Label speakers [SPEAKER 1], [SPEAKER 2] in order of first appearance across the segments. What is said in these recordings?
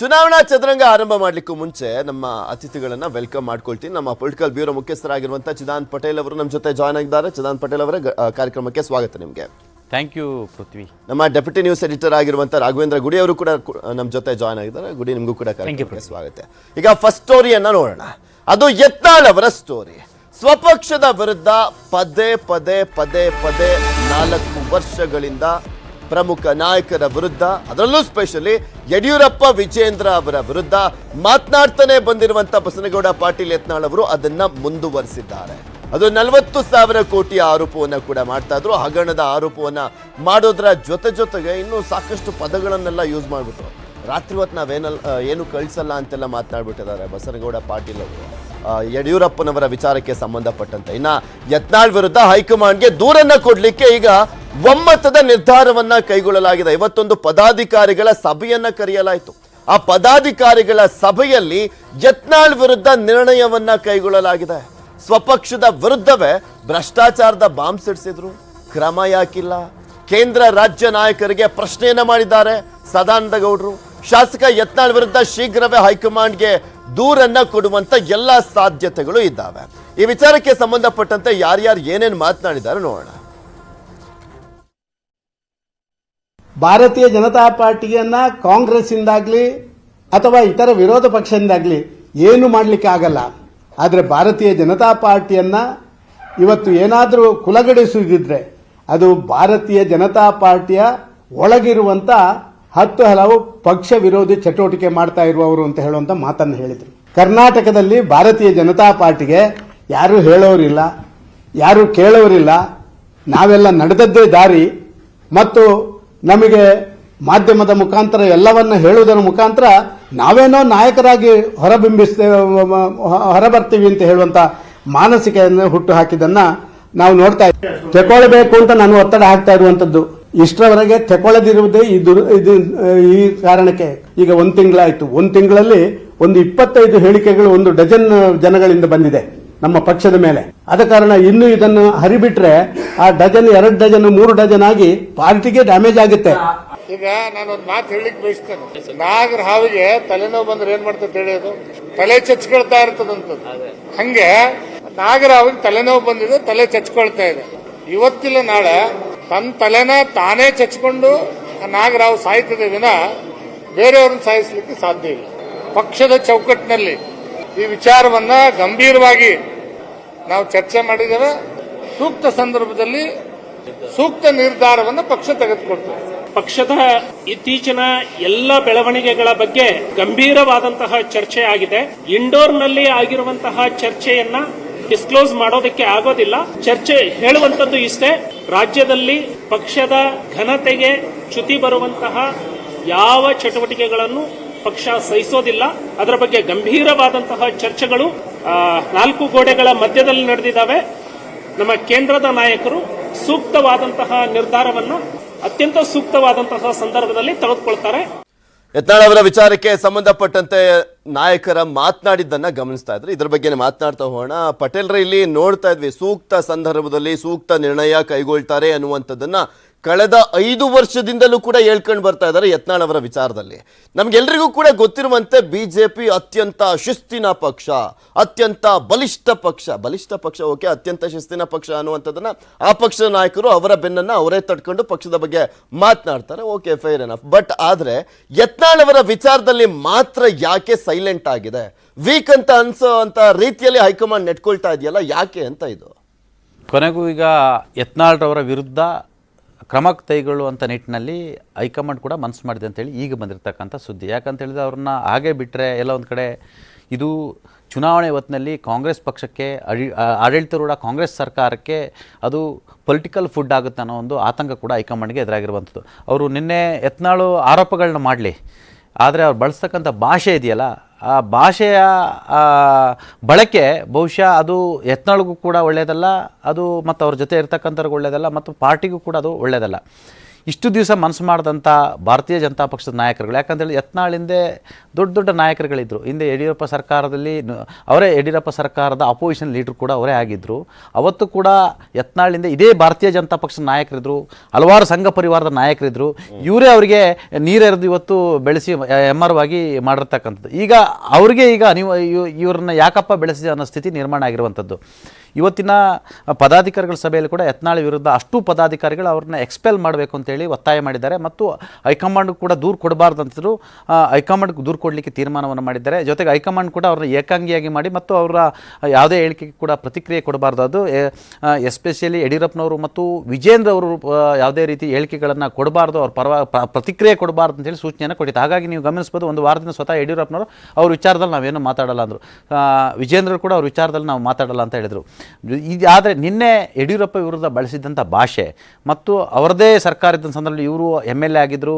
[SPEAKER 1] ಚುನಾವಣಾ ಚದುರಂಗ ಆರಂಭ ಮಾಡ್ಲಿಕ್ಕೂ ಮುಂಚೆ ನಮ್ಮ ಅತಿಥಿಗಳನ್ನ ವೆಲ್ಕಮ್ ಮಾಡ್ಕೊಳ್ತೀನಿ. ನಮ್ಮ ಪೊಲಿಟಿಕಲ್ ಬ್ಯೂರೋ ಮುಖ್ಯಸ್ಥರಾಗಿರುವಂತ ಚಿದಾನ್ ಪಟೇಲ್ ಅವರು ನಮ್ಮ ಜೊತೆ ಜಾಯ್ನ್ ಆಗಿದ್ದಾರೆ. ಚಿದಾನ್ ಪಟೇಲ್ ಅವರ ಕಾರ್ಯಕ್ರಮಕ್ಕೆ ಸ್ವಾಗತ ನಿಮಗೆ.
[SPEAKER 2] Thank you Prithvi.
[SPEAKER 1] ನಮ್ಮ ಡೆಪ್ಯೂಟಿ ನ್ಯೂಸ್ ಎಡಿಟರ್ ಆಗಿರುವಂತ ರಾಘವೇಂದ್ರ ಗುಡಿ ಅವರು ಕೂಡ ನಮ್ಮ ಜೊತೆ ಜಾಯ್ನ್ ಆಗಿದ್ದಾರೆ. ಗುಡಿ ನಿಮಗೂ ಕೂಡ ಕಾರ್ಯಕ್ರಮಕ್ಕೆ ಸ್ವಾಗತ. ಈಗ ಫಸ್ಟ್ ಸ್ಟೋರಿಯನ್ನ ನೋಡೋಣ. ಅದು ಯತ್ನಾಳ್ ಅವರ ಸ್ಟೋರಿ ಸ್ವಪಕ್ಷದ ವಿರುದ್ಧ ಪದೇ ಪದೇ ಪದೇ ಪದೇ ನಾಲ್ಕು ವರ್ಷಗಳಿಂದ ಪ್ರಮುಖ ನಾಯಕರ ವಿರುದ್ಧ, ಅದರಲ್ಲೂ ಸ್ಪೆಷಲಿ ಯಡಿಯೂರಪ್ಪ ವಿಜೇಂದ್ರ ಅವರ ವಿರುದ್ಧ ಮಾತನಾಡ್ತಾನೆ ಬಂದಿರುವಂತ ಬಸನಗೌಡ, ಪಾಟೀಲ್ ಯತ್ನಾಳ್ ಅವರು ಅದನ್ನ ಮುಂದುವರಿಸಿದ್ದಾರೆ. ಅದು ನಲವತ್ತು ಸಾವಿರ ಕೋಟಿ ಆರೋಪವನ್ನು ಕೂಡ ಮಾಡ್ತಾ ಇದ್ರು. ಹಗರಣದ ಆರೋಪವನ್ನ ಮಾಡೋದ್ರ ಜೊತೆ ಜೊತೆಗೆ ಇನ್ನೂ ಸಾಕಷ್ಟು ಪದಗಳನ್ನೆಲ್ಲ ಯೂಸ್ ಮಾಡ್ಬಿಟ್ರು. ರಾತ್ರಿ ಹೊತ್ತು ನಾವೇನಲ್ಲ ಏನು ಕಳಿಸಲ್ಲ ಅಂತೆಲ್ಲ ಮಾತನಾಡ್ಬಿಟ್ಟಿದ್ದಾರೆ ಬಸನಗೌಡ, ಪಾಟೀಲ್ ಅವರು. ಯಡಿಯೂರಪ್ಪನವರ ವಿಚಾರಕ್ಕೆ ಸಂಬಂಧಪಟ್ಟಂತೆ. ಇನ್ನ ಯತ್ನಾಳ್ ವಿರುದ್ಧ ಹೈಕಮಾಂಡ್ಗೆ ದೂರನ್ನ ಕೊಡ್ಲಿಕ್ಕೆ ಈಗ ಒಮ್ಮತದ ನಿರ್ಧಾರವನ್ನ ಕೈಗೊಳ್ಳಲಾಗಿದೆ. ಇವತ್ತೊಂದು ಪದಾಧಿಕಾರಿಗಳ ಸಭೆಯನ್ನ ಕರೆಯಲಾಯಿತು. ಆ ಪದಾಧಿಕಾರಿಗಳ ಸಭೆಯಲ್ಲಿ ಯತ್ನಾಳ್ ವಿರುದ್ಧ ನಿರ್ಣಯವನ್ನ ಕೈಗೊಳ್ಳಲಾಗಿದೆ. ಸ್ವಪಕ್ಷದ ವಿರುದ್ಧವೇ ಭ್ರಷ್ಟಾಚಾರದ ಬಾಂಬ್ ಸಿಡಿಸಿದ್ರು. ಕ್ರಮ ಯಾಕಿಲ್ಲ. ಕೇಂದ್ರ ರಾಜ್ಯ ನಾಯಕರಿಗೆ ಪ್ರಶ್ನೆಯನ್ನ ಮಾಡಿದ್ದಾರೆ ಸದಾನಂದ ಗೌಡರು ಶಾಸಕ ಯತ್ನಾಳ್ ವಿರುದ್ಧ ಶೀಘ್ರವೇ ಹೈಕಮಾಂಡ್ಗೆ ದೂರನ್ನ ಕೊಡುವಂತ ಎಲ್ಲಾ ಸಾಧ್ಯತೆಗಳು ಇದ್ದಾವೆ. ಈ ವಿಚಾರಕ್ಕೆ ಸಂಬಂಧಪಟ್ಟಂತೆ ಯಾರ್ಯಾರು ಏನೇನು ಮಾತನಾಡಿದ್ದಾರೆ ನೋಡೋಣ.
[SPEAKER 3] ಭಾರತೀಯ ಜನತಾ ಪಾರ್ಟಿಯನ್ನ ಕಾಂಗ್ರೆಸ್ ಇಂದಾಗ್ಲಿ ಅಥವಾ ಇತರ ವಿರೋಧ ಪಕ್ಷದಿಂದಾಗ್ಲಿ ಏನು ಮಾಡಲಿಕ್ಕೆ ಆಗಲ್ಲ. ಆದರೆ ಭಾರತೀಯ ಜನತಾ ಪಾರ್ಟಿಯನ್ನ ಇವತ್ತು ಏನಾದರೂ ಕುಲಗಡಿಸುವುದಿದ್ರೆ ಅದು ಭಾರತೀಯ ಜನತಾ ಪಾರ್ಟಿಯ ಒಳಗಿರುವಂತ ಹತ್ತು ಹಲವು ಪಕ್ಷ ವಿರೋಧಿ ಚಟುವಟಿಕೆ ಮಾಡ್ತಾ ಇರುವವರು ಅಂತ ಹೇಳುವಂತ ಮಾತನ್ನು ಹೇಳಿದರು. ಕರ್ನಾಟಕದಲ್ಲಿ ಭಾರತೀಯ ಜನತಾ ಪಾರ್ಟಿಗೆ ಯಾರು ಹೇಳೋರಿಲ್ಲ, ಯಾರು ಕೇಳೋರಿಲ್ಲ. ನಾವೆಲ್ಲ ನಡೆದದ್ದೇ ದಾರಿ. ಮತ್ತು ನಮಗೆ ಮಾಧ್ಯಮದ ಮುಖಾಂತರ ಎಲ್ಲವನ್ನ ಹೇಳುವುದರ ಮುಖಾಂತರ ನಾವೇನೋ ನಾಯಕರಾಗಿ ಹೊರಬಿಂಬಿಸ್ತೇವೆ ಹೊರಬರ್ತೀವಿ ಅಂತ ಹೇಳುವಂತ ಮಾನಸಿಕೆಯನ್ನು ಹುಟ್ಟು ಹಾಕಿದನ್ನ ನಾವು ನೋಡ್ತಾ ಇದ್ದೀವಿ ತೆಕೊಳ್ಬೇಕು ಅಂತ ನಾನು ಒತ್ತಡ ಹಾಕ್ತಾ ಇರುವಂತದ್ದು. ಇಷ್ಟರವರೆಗೆ ತೆಕೊಳ್ಳದಿರುವುದೇ ಈ ದುರ್, ಇದು, ಈ ಕಾರಣಕ್ಕೆ ಈಗ ಒಂದು ತಿಂಗಳಾಯ್ತು. ಒಂದು ತಿಂಗಳಲ್ಲಿ ಒಂದು ಇಪ್ಪತ್ತೈದು ಹೇಳಿಕೆಗಳು ಒಂದು ಡಜನ್ ಜನಗಳಿಂದ ಬಂದಿದೆ. ನಮ್ಮ ಪಕ್ಷದ ಮೇಲೆ. ಆದ ಕಾರಣ ಇನ್ನು ಇದನ್ನು ಹರಿಬಿಟ್ರೆ ಆ ಡಜನ್, ಎರಡು ಡಜನ್, ಮೂರು ಡಜನ್ ಆಗಿ ಪಾರ್ಟಿಗೆ ಡ್ಯಾಮೇಜ್ ಆಗುತ್ತೆ.
[SPEAKER 4] ಈಗ ನಾನು ಒಂದು ಮಾತು ಹೇಳಿಕ್ ಬಯಸ್ತೇನೆ. ನಾಗರ ಹಾವಿಗೆ ತಲೆನೋವು ಬಂದ್ರೆ ಏನ್ ಮಾಡ್ತದೆ ಹೇಳೋದು ತಲೆ ಚಚ್ಕೊಳ್ತಾ ಇರ್ತದಂತ ಹಂಗೆ ನಾಗರ ಹಾವಿಗೆ ತಲೆನೋವು ಬಂದಿದೆ, ತಲೆ ಚಚ್ಕೊಳ್ತಾ ಇದೆ. ಇವತ್ತಿಲ್ಲ ನಾಳೆ ತನ್ನ ತಲೆನ ತಾನೇ ಚಚ್ಕೊಂಡು ಆ ನಾಗರ ಹಾವು ಸಾಯ್ತದೆ ವಿನ ಬೇರೆಯವ್ರನ್ನ ಸಾಯಿಸ್ಲಿಕ್ಕೆ ಸಾಧ್ಯ ಇಲ್ಲ. ಪಕ್ಷದ ಚೌಕಟ್ಟಿನಲ್ಲಿ ಈ ವಿಚಾರವನ್ನ ಗಂಭೀರವಾಗಿ ನಾವು ಚರ್ಚೆ ಮಾಡಿದ್ದೇವೆ. ಸೂಕ್ತ ಸಂದರ್ಭದಲ್ಲಿ ಸೂಕ್ತ ನಿರ್ಧಾರವನ್ನು ಪಕ್ಷ ತೆಗೆದುಕೊಡ್ತೇವೆ
[SPEAKER 5] ಪಕ್ಷದ ಇತ್ತೀಚಿನ ಎಲ್ಲ ಬೆಳವಣಿಗೆಗಳ ಬಗ್ಗೆ ಗಂಭೀರವಾದಂತಹ ಚರ್ಚೆ ಆಗಿದೆ. ಇಂಡೋರ್ನಲ್ಲಿ ಆಗಿರುವಂತಹ ಚರ್ಚೆಯನ್ನ ಡಿಸ್ಕ್ಲೋಸ್ ಮಾಡೋದಕ್ಕೆ ಆಗೋದಿಲ್ಲ. ಚರ್ಚೆ ಹೇಳುವಂತದ್ದು ಇಷ್ಟೇ. ರಾಜ್ಯದಲ್ಲಿ ಪಕ್ಷದ ಘನತೆಗೆ ಚ್ಯುತಿ ಬರುವಂತಹ ಯಾವ ಚಟುವಟಿಕೆಗಳನ್ನು ಪಕ್ಷ ಸಹಿಸೋದಿಲ್ಲ. ಅದರ ಬಗ್ಗೆ ಗಂಭೀರವಾದಂತಹ ಚರ್ಚೆಗಳು ನಾಲ್ಕು ಗೋಡೆಗಳ ಮಧ್ಯದಲ್ಲಿ ನಡೆದಿದ್ದಾವೆ. ನಮ್ಮ ಕೇಂದ್ರದ ನಾಯಕರು ಸೂಕ್ತವಾದಂತಹ ನಿರ್ಧಾರವನ್ನು ಅತ್ಯಂತ ಸೂಕ್ತವಾದಂತಹ ಸಂದರ್ಭದಲ್ಲಿ ತೆಗೆದುಕೊಳ್ತಾರೆ.
[SPEAKER 1] ಯತ್ನಾಳ್ ಅವರ ವಿಚಾರಕ್ಕೆ ಸಂಬಂಧಪಟ್ಟಂತೆ ನಾಯಕರ ಮಾತನಾಡಿದ್ದನ್ನ ಗಮನಿಸ್ತಾ ಇದ್ರು. ಇದ್ರ ಬಗ್ಗೆ ಮಾತನಾಡ್ತಾ ಹೋಗೋಣ. ಪಟೇಲ್ರ, ಇಲ್ಲಿ ನೋಡ್ತಾ ಇದ್ವಿ, ಸೂಕ್ತ ಸಂದರ್ಭದಲ್ಲಿ ಸೂಕ್ತ ನಿರ್ಣಯ ಕೈಗೊಳ್ತಾರೆ ಅನ್ನುವಂಥದ್ದನ್ನ ಕಳೆದ ಐದು ವರ್ಷದಿಂದಲೂ ಕೂಡ ಹೇಳ್ಕೊಂಡು ಬರ್ತಾ ಇದ್ದಾರೆ ಯತ್ನಾಳ್ ಅವರ ವಿಚಾರದಲ್ಲಿ. ನಮಗೆಲ್ಲರಿಗೂ ಕೂಡ ಗೊತ್ತಿರುವಂತೆ ಬಿ ಜೆ ಪಿ ಅತ್ಯಂತ ಶಿಸ್ತಿನ ಪಕ್ಷ, ಅತ್ಯಂತ ಬಲಿಷ್ಠ ಪಕ್ಷ. ಬಲಿಷ್ಠ ಪಕ್ಷ, ಓಕೆ, ಅತ್ಯಂತ ಶಿಸ್ತಿನ ಪಕ್ಷ ಅನ್ನುವಂಥದ್ದನ್ನು ಆ ಪಕ್ಷದ ನಾಯಕರು ಅವರ ಬೆನ್ನನ್ನ ಅವರೇ ತಟ್ಕೊಂಡು ಪಕ್ಷದ ಬಗ್ಗೆ ಮಾತನಾಡ್ತಾರೆ. ಓಕೆ ಫೇರ್ ಎನಫ್ ಬಟ್ ಆದ್ರೆ ಯತ್ನಾಳ್ ಅವರ ವಿಚಾರದಲ್ಲಿ ಮಾತ್ರ ಯಾಕೆ ಸೈಲೆಂಟ್ ಆಗಿದೆ? ವೀಕ್ ಅಂತ ಅನ್ಸೋ ಅಂತ ರೀತಿಯಲ್ಲಿ ಹೈಕಮಾಂಡ್ ನೆಟ್ಕೊಳ್ತಾ ಇದೆಯಲ್ಲ, ಯಾಕೆ ಅಂತ ಇದು?
[SPEAKER 2] ಕೊನೆಗೂ ಈಗ ಯತ್ನಾಳ್ರವರ ವಿರುದ್ಧ ಕ್ರಮ ಕೈಗೊಳ್ಳುವಂಥ ನಿಟ್ಟಿನಲ್ಲಿ ಹೈಕಮಾಂಡ್ ಕೂಡ ಮನಸ್ಸು ಮಾಡಿದೆ ಅಂತೇಳಿ ಈಗ ಬಂದಿರತಕ್ಕಂಥ ಸುದ್ದಿ. ಯಾಕಂತ ಹೇಳಿದ್ರೆ ಅವ್ರನ್ನ ಹಾಗೆ ಬಿಟ್ಟರೆ ಎಲ್ಲ ಒಂದು ಕಡೆ ಇದು ಚುನಾವಣೆ ಹೊತ್ತಿನಲ್ಲಿ ಕಾಂಗ್ರೆಸ್ ಪಕ್ಷಕ್ಕೆ, ಅಡಿ ಕಾಂಗ್ರೆಸ್ ಸರ್ಕಾರಕ್ಕೆ ಅದು ಪೊಲಿಟಿಕಲ್ ಫುಡ್ ಆಗುತ್ತೆ ಅನ್ನೋ ಒಂದು ಆತಂಕ ಕೂಡ ಹೈಕಮಾಂಡ್ಗೆ ಎದುರಾಗಿರುವಂಥದ್ದು. ಅವರು ನಿನ್ನೆ ಯತ್ನಾಳು ಆರೋಪಗಳನ್ನ ಮಾಡಲಿ. ಆದರೆ ಅವ್ರು ಬಳಸ್ತಕ್ಕಂಥ ಭಾಷೆ ಇದೆಯಲ್ಲ, ಆ ಭಾಷೆಯ ಬಳಕೆ ಬಹುಶಃ ಅದು ಯತ್ನಾಳ್ಗೂ ಕೂಡ ಒಳ್ಳೆಯದಲ್ಲ ಅದು ಮತ್ತು ಅವ್ರ ಜೊತೆ ಇರ್ತಕ್ಕಂಥವ್ರಿಗೆ ಒಳ್ಳೆಯದಲ್ಲ ಮತ್ತು ಪಾರ್ಟಿಗೂ ಕೂಡ ಅದು ಒಳ್ಳೆಯದಲ್ಲ ಇಷ್ಟು ದಿವಸ ಮನಸ್ಸು ಮಾಡಿದಂಥ ಭಾರತೀಯ ಜನತಾ ಪಕ್ಷದ ನಾಯಕರುಗಳು. ಯಾಕಂತೇಳಿ ಯತ್ನಾಳಿಂದೆ ದೊಡ್ಡ ದೊಡ್ಡ ನಾಯಕರುಗಳಿದ್ದರು ಹಿಂದೆ ಯಡಿಯೂರಪ್ಪ ಸರ್ಕಾರದಲ್ಲಿ ಅವರೇ ಯಡಿಯೂರಪ್ಪ ಸರ್ಕಾರದ ಅಪೋಸಿಷನ್ ಲೀಡರ್ ಕೂಡ ಅವರೇ ಆಗಿದ್ದರು ಅವತ್ತು ಕೂಡ ಯತ್ನಾಳಿಂದ ಇದೇ ಭಾರತೀಯ ಜನತಾ ಪಕ್ಷದ ನಾಯಕರಿದ್ದರು ಹಲವಾರು ಸಂಘ ಪರಿವಾರದ ನಾಯಕರಿದ್ದರು ಇವರೇ ಅವರಿಗೆ ನೀರೆರೆದು ಇವತ್ತು ಬೆಳೆಸಿ ಎಂ ಆರ್ವಾಗಿ ಮಾಡಿರ್ತಕ್ಕಂಥದ್ದು. ಈಗ ಅವ್ರಿಗೆ ಈಗ ನೀವು ಇವ್- ಇವ್ರನ್ನ ಯಾಕಪ್ಪ ಬೆಳೆಸಿದೆ ಅನ್ನೋ ಸ್ಥಿತಿ ನಿರ್ಮಾಣ ಆಗಿರುವಂಥದ್ದು. ಇವತ್ತಿನ ಪದಾಧಿಕಾರಿಗಳ ಸಭೆಯಲ್ಲಿ ಕೂಡ ಯತ್ನಾಳಿ ವಿರುದ್ಧ ಅಷ್ಟು ಪದಾಧಿಕಾರಿಗಳು ಅವ್ರನ್ನ ಎಕ್ಸ್ಪೆಲ್ ಮಾಡಬೇಕು ಅಂತೇಳಿ ಒತ್ತಾಯ ಮಾಡಿದ್ದಾರೆ ಮತ್ತು ಹೈಕಮಾಂಡ್ ಕೂಡ ದೂರು ಕೊಡಬಾರ್ದು ಅಂತಿದ್ರು ಹೈಕಮಾಂಡ್ ದೂರು ಕೊಡಲಿಕ್ಕೆ ತೀರ್ಮಾನವನ್ನು ಮಾಡಿದ್ದಾರೆ. ಜೊತೆಗೆ ಹೈಕಮಾಂಡ್ ಕೂಡ ಅವ್ರನ್ನ ಏಕಾಂಗಿಯಾಗಿ ಮಾಡಿ ಮತ್ತು ಅವರ ಯಾವುದೇ ಹೇಳಿಕೆಗೆ ಕೂಡ ಪ್ರತಿಕ್ರಿಯೆ ಕೊಡಬಾರ್ದು. ಅದು ಎಸ್ಪೆಷಲಿ ಯಡಿಯೂರಪ್ಪನವರು ಮತ್ತು ವಿಜೇಂದ್ರ ಅವರು ಯಾವುದೇ ರೀತಿ ಹೇಳಿಕೆಗಳನ್ನು ಕೊಡಬಾರ್ದು, ಅವ್ರ ಪರವಾಗಿ ಪ್ರ- ಪ್ರತಿಕ್ರಿಯೆ ಕೊಡಬಾರ್ದು ಅಂತೇಳಿ ಸೂಚನೆಯನ್ನು ಕೊಟ್ಟಿತ್ತು. ಹಾಗಾಗಿ ನೀವು ಗಮನಿಸ್ಬೋದು, ಒಂದು ವಾರದಿಂದ ಸ್ವತಃ ಯಡಿಯೂರಪ್ಪನವರು ಅವ್ರ ವಿಚಾರದಲ್ಲಿ ನಾವೇನು ಮಾತಾಡಲ್ಲ ಅಂದರು. ವಿಜೇಂದ್ರ ಕೂಡ ಅವ್ರ ವಿಚಾರದಲ್ಲಿ ನಾವು ಮಾತಾಡಲ್ಲ ಅಂತ ಹೇಳಿದರು. ಇದು ಆದರೆ ನಿನ್ನೆ ಯಡಿಯೂರಪ್ಪ ವಿರುದ್ಧ ಬಳಸಿದಂಥ ಭಾಷೆ ಮತ್ತು ಅವರದೇ ಸರ್ಕಾರ ಇದ್ದ ಸಂದರ್ಭದಲ್ಲಿ ಇವರು ಎಂ ಎಲ್ ಎ ಆಗಿದ್ದರು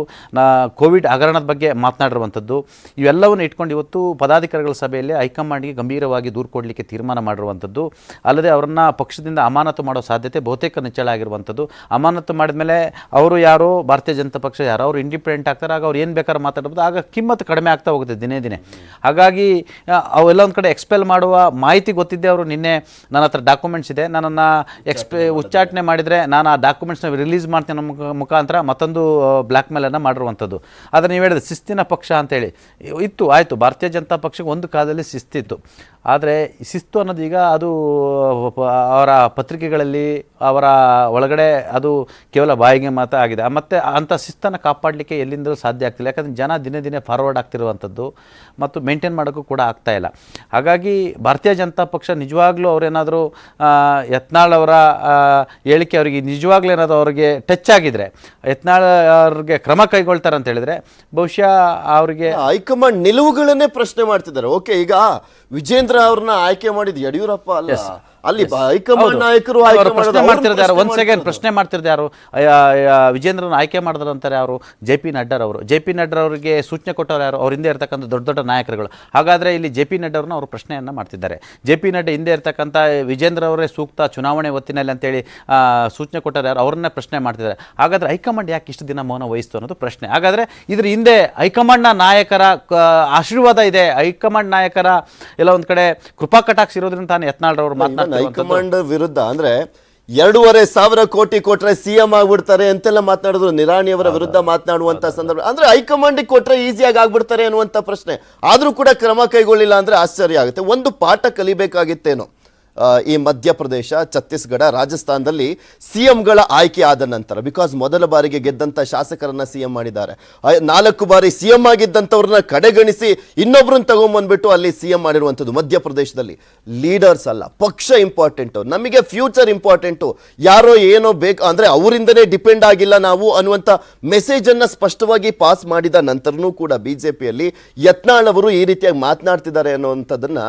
[SPEAKER 2] ಕೋವಿಡ್ ಹಗರಣದ ಬಗ್ಗೆ ಮಾತನಾಡಿರುವಂಥದ್ದು, ಇವೆಲ್ಲವನ್ನು ಇಟ್ಕೊಂಡು ಇವತ್ತು ಪದಾಧಿಕಾರಿಗಳ ಸಭೆಯಲ್ಲಿ ಹೈಕಮಾಂಡ್ಗೆ ಗಂಭೀರವಾಗಿ ದೂರು ಕೊಡಲಿಕ್ಕೆ ತೀರ್ಮಾನ ಮಾಡಿರುವಂಥದ್ದು, ಅಲ್ಲದೆ ಅವರನ್ನು ಪಕ್ಷದಿಂದ ಅಮಾನತು ಮಾಡೋ ಸಾಧ್ಯತೆ ಬಹುತೇಕ ನಿಚ್ಚಳ ಆಗಿರುವಂಥದ್ದು. ಅಮಾನತು ಮಾಡಿದ್ಮೇಲೆ ಅವರು ಯಾರೋ, ಭಾರತೀಯ ಜನತಾ ಪಕ್ಷ ಯಾರೋ, ಅವರು ಇಂಡಿಪೆಂಡೆಂಟ್ ಆಗ್ತಾರೆ, ಆಗ ಅವ್ರು ಏನು ಬೇಕಾದ್ರೆ ಮಾತಾಡ್ಬೋದು, ಆಗ ಕಿಮ್ಮತ್ತು ಕಡಿಮೆ ಆಗ್ತಾ ಹೋಗುತ್ತೆ ದಿನೇ ದಿನೇ. ಹಾಗಾಗಿ ಅವೆಲ್ಲ ಒಂದು ಕಡೆ ಎಕ್ಸ್ಪೆಲ್ ಮಾಡುವ ಮಾಹಿತಿ ಗೊತ್ತಿದ್ದೆ ಅವರು ನಿನ್ನೆ ನನ್ನ ಹತ್ರ ಡಾಕ್ಯುಮೆಂಟ್ಸ್ ಇದೆ. ನನ್ನನ್ನು ಎಕ್ಸ್ಪೆ ಉಚ್ಚಾಟನೆ ಮಾಡಿದರೆ ನಾನು ಆ ಡಾಕ್ಯುಮೆಂಟ್ಸ್ನ ರಿಲೀಸ್ ಮಾಡ್ತೀನಿ ನಮ್ಮ ಮುಖ- ಮುಖಾಂತರ ಮತ್ತೊಂದು ಬ್ಲ್ಯಾಕ್ ಮೇಲನ್ನು ಮಾಡಿರುವಂಥದ್ದು. ಆದರೆ ನೀವು ಹೇಳಿದ್ರೆ ಶಿಸ್ತಿನ ಪಕ್ಷ ಅಂತೇಳಿ. ಇತ್ತು ಆಯಿತು. ಭಾರತೀಯ ಜನತಾ ಪಕ್ಷಕ್ಕೆ ಒಂದು ಕಾಲದಲ್ಲಿ ಶಿಸ್ತಿತ್ತು. ಆದರೆ ಶಿಸ್ತು ಅನ್ನೋದು ಈಗ ಅದು ಅವರ ಪತ್ರಿಕೆಗಳಲ್ಲಿ ಅವರ ಒಳಗಡೆ ಅದು ಕೇವಲ ಬಾಯಿಗೆ ಮಾತ್ರ ಆಗಿದೆ. ಮತ್ತು ಅಂಥ ಶಿಸ್ತನ್ನು ಕಾಪಾಡಲಿಕ್ಕೆ ಎಲ್ಲಿಂದಲೂ ಸಾಧ್ಯ ಆಗ್ತಿಲ್ಲ. ಯಾಕಂದರೆ ಜನ ದಿನೇ ದಿನೇ ಫಾರ್ವರ್ಡ್ ಆಗ್ತಿರುವಂಥದ್ದು ಮತ್ತು ಮೇಂಟೈನ್ ಮಾಡೋಕ್ಕೂ ಕೂಡ ಆಗ್ತಾ ಇಲ್ಲ. ಹಾಗಾಗಿ ಭಾರತೀಯ ಜನತಾ ಪಕ್ಷ ನಿಜವಾಗ್ಲೂ ಅವರೇನಾದರೂ ಯತ್ನಾಳ್ ಅವರ ಹೇಳಿಕೆ ಅವರಿಗೆ ನಿಜವಾಗ್ಲೂ ಏನಾದರೂ ಅವರಿಗೆ ಟಚ್ ಆಗಿದ್ರೆ ಯತ್ನಾಳ್ ಅವ್ರಿಗೆ ಕ್ರಮ ಕೈಗೊಳ್ತಾರೆ ಅಂತ ಹೇಳಿದ್ರೆ ಬಹುಶಃ ಅವರಿಗೆ
[SPEAKER 1] ಹೈಕಮಾಂಡ್ ನಿಲುವುಗಳನ್ನೇ ಪ್ರಶ್ನೆ ಮಾಡ್ತಿದ್ದಾರೆ. ಓಕೆ ಈಗ ವಿಜೇಂದ್ರ ಅವ್ರನ್ನ ಆಯ್ಕೆ ಮಾಡಿದ ಯಡಿಯೂರಪ್ಪ ಅಲ್ಲ. ಅಲ್ಲಿ ಹೈಕಮಾಂಡ್ ನಾಯಕರು
[SPEAKER 2] ಪ್ರಶ್ನೆ ಮಾಡ್ತಿರೋದು ಒಂದ್ ಸೆಕೆಂಡ್ ಪ್ರಶ್ನೆ ಮಾಡ್ತಿರೋದು ಯಾರು? ವಿಜೇಂದ್ರನ ಆಯ್ಕೆ ಮಾಡಿದ್ರು ಅಂತಾರೆ ಅವರು ಜೆ ಪಿ ನಡ್ಡರ್ ಅವರು. ಜೆ ಪಿ ನಡ್ಡರ್ ಅವರಿಗೆ ಸೂಚನೆ ಕೊಟ್ಟವ್ರು ಯಾರು? ಅವ್ರ ಹಿಂದೆ ಇರ್ತಕ್ಕಂಥ ದೊಡ್ಡ ದೊಡ್ಡ ನಾಯಕರುಗಳು. ಹಾಗಾದ್ರೆ ಇಲ್ಲಿ ಜೆ ಪಿ ನಡ್ಡರ್ನ ಅವರು ಪ್ರಶ್ನೆಯನ್ನ ಮಾಡ್ತಿದ್ದಾರೆ. ಜೆ ಪಿ ನಡ್ಡಾ ಹಿಂದೆ ಇರ್ತಕ್ಕಂಥ ವಿಜೇಂದ್ರ ಅವರೇ ಸೂಕ್ತ ಚುನಾವಣೆ ಹೊತ್ತಿನಲ್ಲಿ ಅಂತೇಳಿ ಹೇಳಿ ಸೂಚನೆ ಕೊಟ್ಟವ್ರು ಯಾರು? ಅವ್ರನ್ನ ಪ್ರಶ್ನೆ ಮಾಡ್ತಿದ್ದಾರೆ. ಹಾಗಾದ್ರೆ ಹೈಕಮಾಂಡ್ ಯಾಕೆ ಇಷ್ಟು ದಿನ ಮೌನ ವಹಿಸ್ತು ಅನ್ನೋದು ಪ್ರಶ್ನೆ. ಹಾಗಾದ್ರೆ ಇದ್ರ ಹಿಂದೆ ಹೈಕಮಾಂಡ್ನ ನಾಯಕರ ಆಶೀರ್ವಾದ ಇದೆ. ಹೈಕಮಾಂಡ್ ನಾಯಕರ ಎಲ್ಲ ಒಂದ್ ಕಡೆ ಕೃಪಾ ಕಟಾಕ್ಷ ಇರೋದ್ರಿಂದ ತಾನೇ ಯತ್ನಾಳ್ ಅವರು ಮಾತನಾಡ್ತಿರುವಂಥದ್ದು
[SPEAKER 1] ಹೈಕಮಾಂಡ್ ವಿರುದ್ಧ ಅಂದ್ರೆ ಎರಡೂವರೆ ಸಾವಿರ ಕೋಟಿ ಕೊಟ್ರೆ ಸಿಎಂ ಆಗ್ಬಿಡ್ತಾರೆ ಅಂತೆಲ್ಲ ಮಾತನಾಡಿದ್ರು. ನಿರಾಣಿಯವರ ವಿರುದ್ಧ ಮಾತನಾಡುವಂತ ಸಂದರ್ಭ ಅಂದ್ರೆ ಹೈಕಮಾಂಡ್ ಕೊಟ್ರೆ ಈಸಿಯಾಗಿ ಆಗ್ಬಿಡ್ತಾರೆ ಅನ್ನುವಂತ ಪ್ರಶ್ನೆ. ಆದ್ರೂ ಕೂಡ ಕ್ರಮ ಕೈಗೊಳ್ಳಿಲ್ಲ ಅಂದ್ರೆ ಆಶ್ಚರ್ಯ ಆಗುತ್ತೆ. ಒಂದು ಪಾಠ ಕಲಿಬೇಕಾಗಿತ್ತೇನೋ. ಈ ಮಧ್ಯಪ್ರದೇಶ, ಛತ್ತೀಸ್ಗಢ, ರಾಜಸ್ಥಾನದಲ್ಲಿ ಸಿಎಂಗಳ ಆಯ್ಕೆ ಆದ ನಂತರ ಬಿಕಾಸ್ ಮೊದಲ ಬಾರಿಗೆ ಗೆದ್ದಂಥ ಶಾಸಕರನ್ನ ಸಿಎಂ ಮಾಡಿದ್ದಾರೆ. ನಾಲ್ಕು ಬಾರಿ ಸಿ ಎಂ ಆಗಿದ್ದಂಥವ್ರನ್ನ ಕಡೆಗಣಿಸಿ ಇನ್ನೊಬ್ರನ್ನ ತಗೊಂಬಂದ್ಬಿಟ್ಟು ಅಲ್ಲಿ ಸಿ ಎಂ ಮಾಡಿರುವಂಥದ್ದು ಮಧ್ಯಪ್ರದೇಶದಲ್ಲಿ. ಲೀಡರ್ಸ್ ಅಲ್ಲ, ಪಕ್ಷ ಇಂಪಾರ್ಟೆಂಟು ನಮಗೆ ಫ್ಯೂಚರ್ ಇಂಪಾರ್ಟೆಂಟು ಯಾರೋ ಏನೋ ಬೇಕು, ಅಂದರೆ ಅವರಿಂದನೇ ಡಿಪೆಂಡ್ ಆಗಿಲ್ಲ ನಾವು ಅನ್ನುವಂಥ ಮೆಸೇಜನ್ನು ಸ್ಪಷ್ಟವಾಗಿ ಪಾಸ್ ಮಾಡಿದ ನಂತರನೂ ಕೂಡ ಬಿ ಜೆ ಪಿಯಲ್ಲಿ ಯತ್ನಾಳ್ ಅವರು ಈ ರೀತಿಯಾಗಿ ಮಾತನಾಡ್ತಿದ್ದಾರೆ ಅನ್ನುವಂಥದ್ದನ್ನ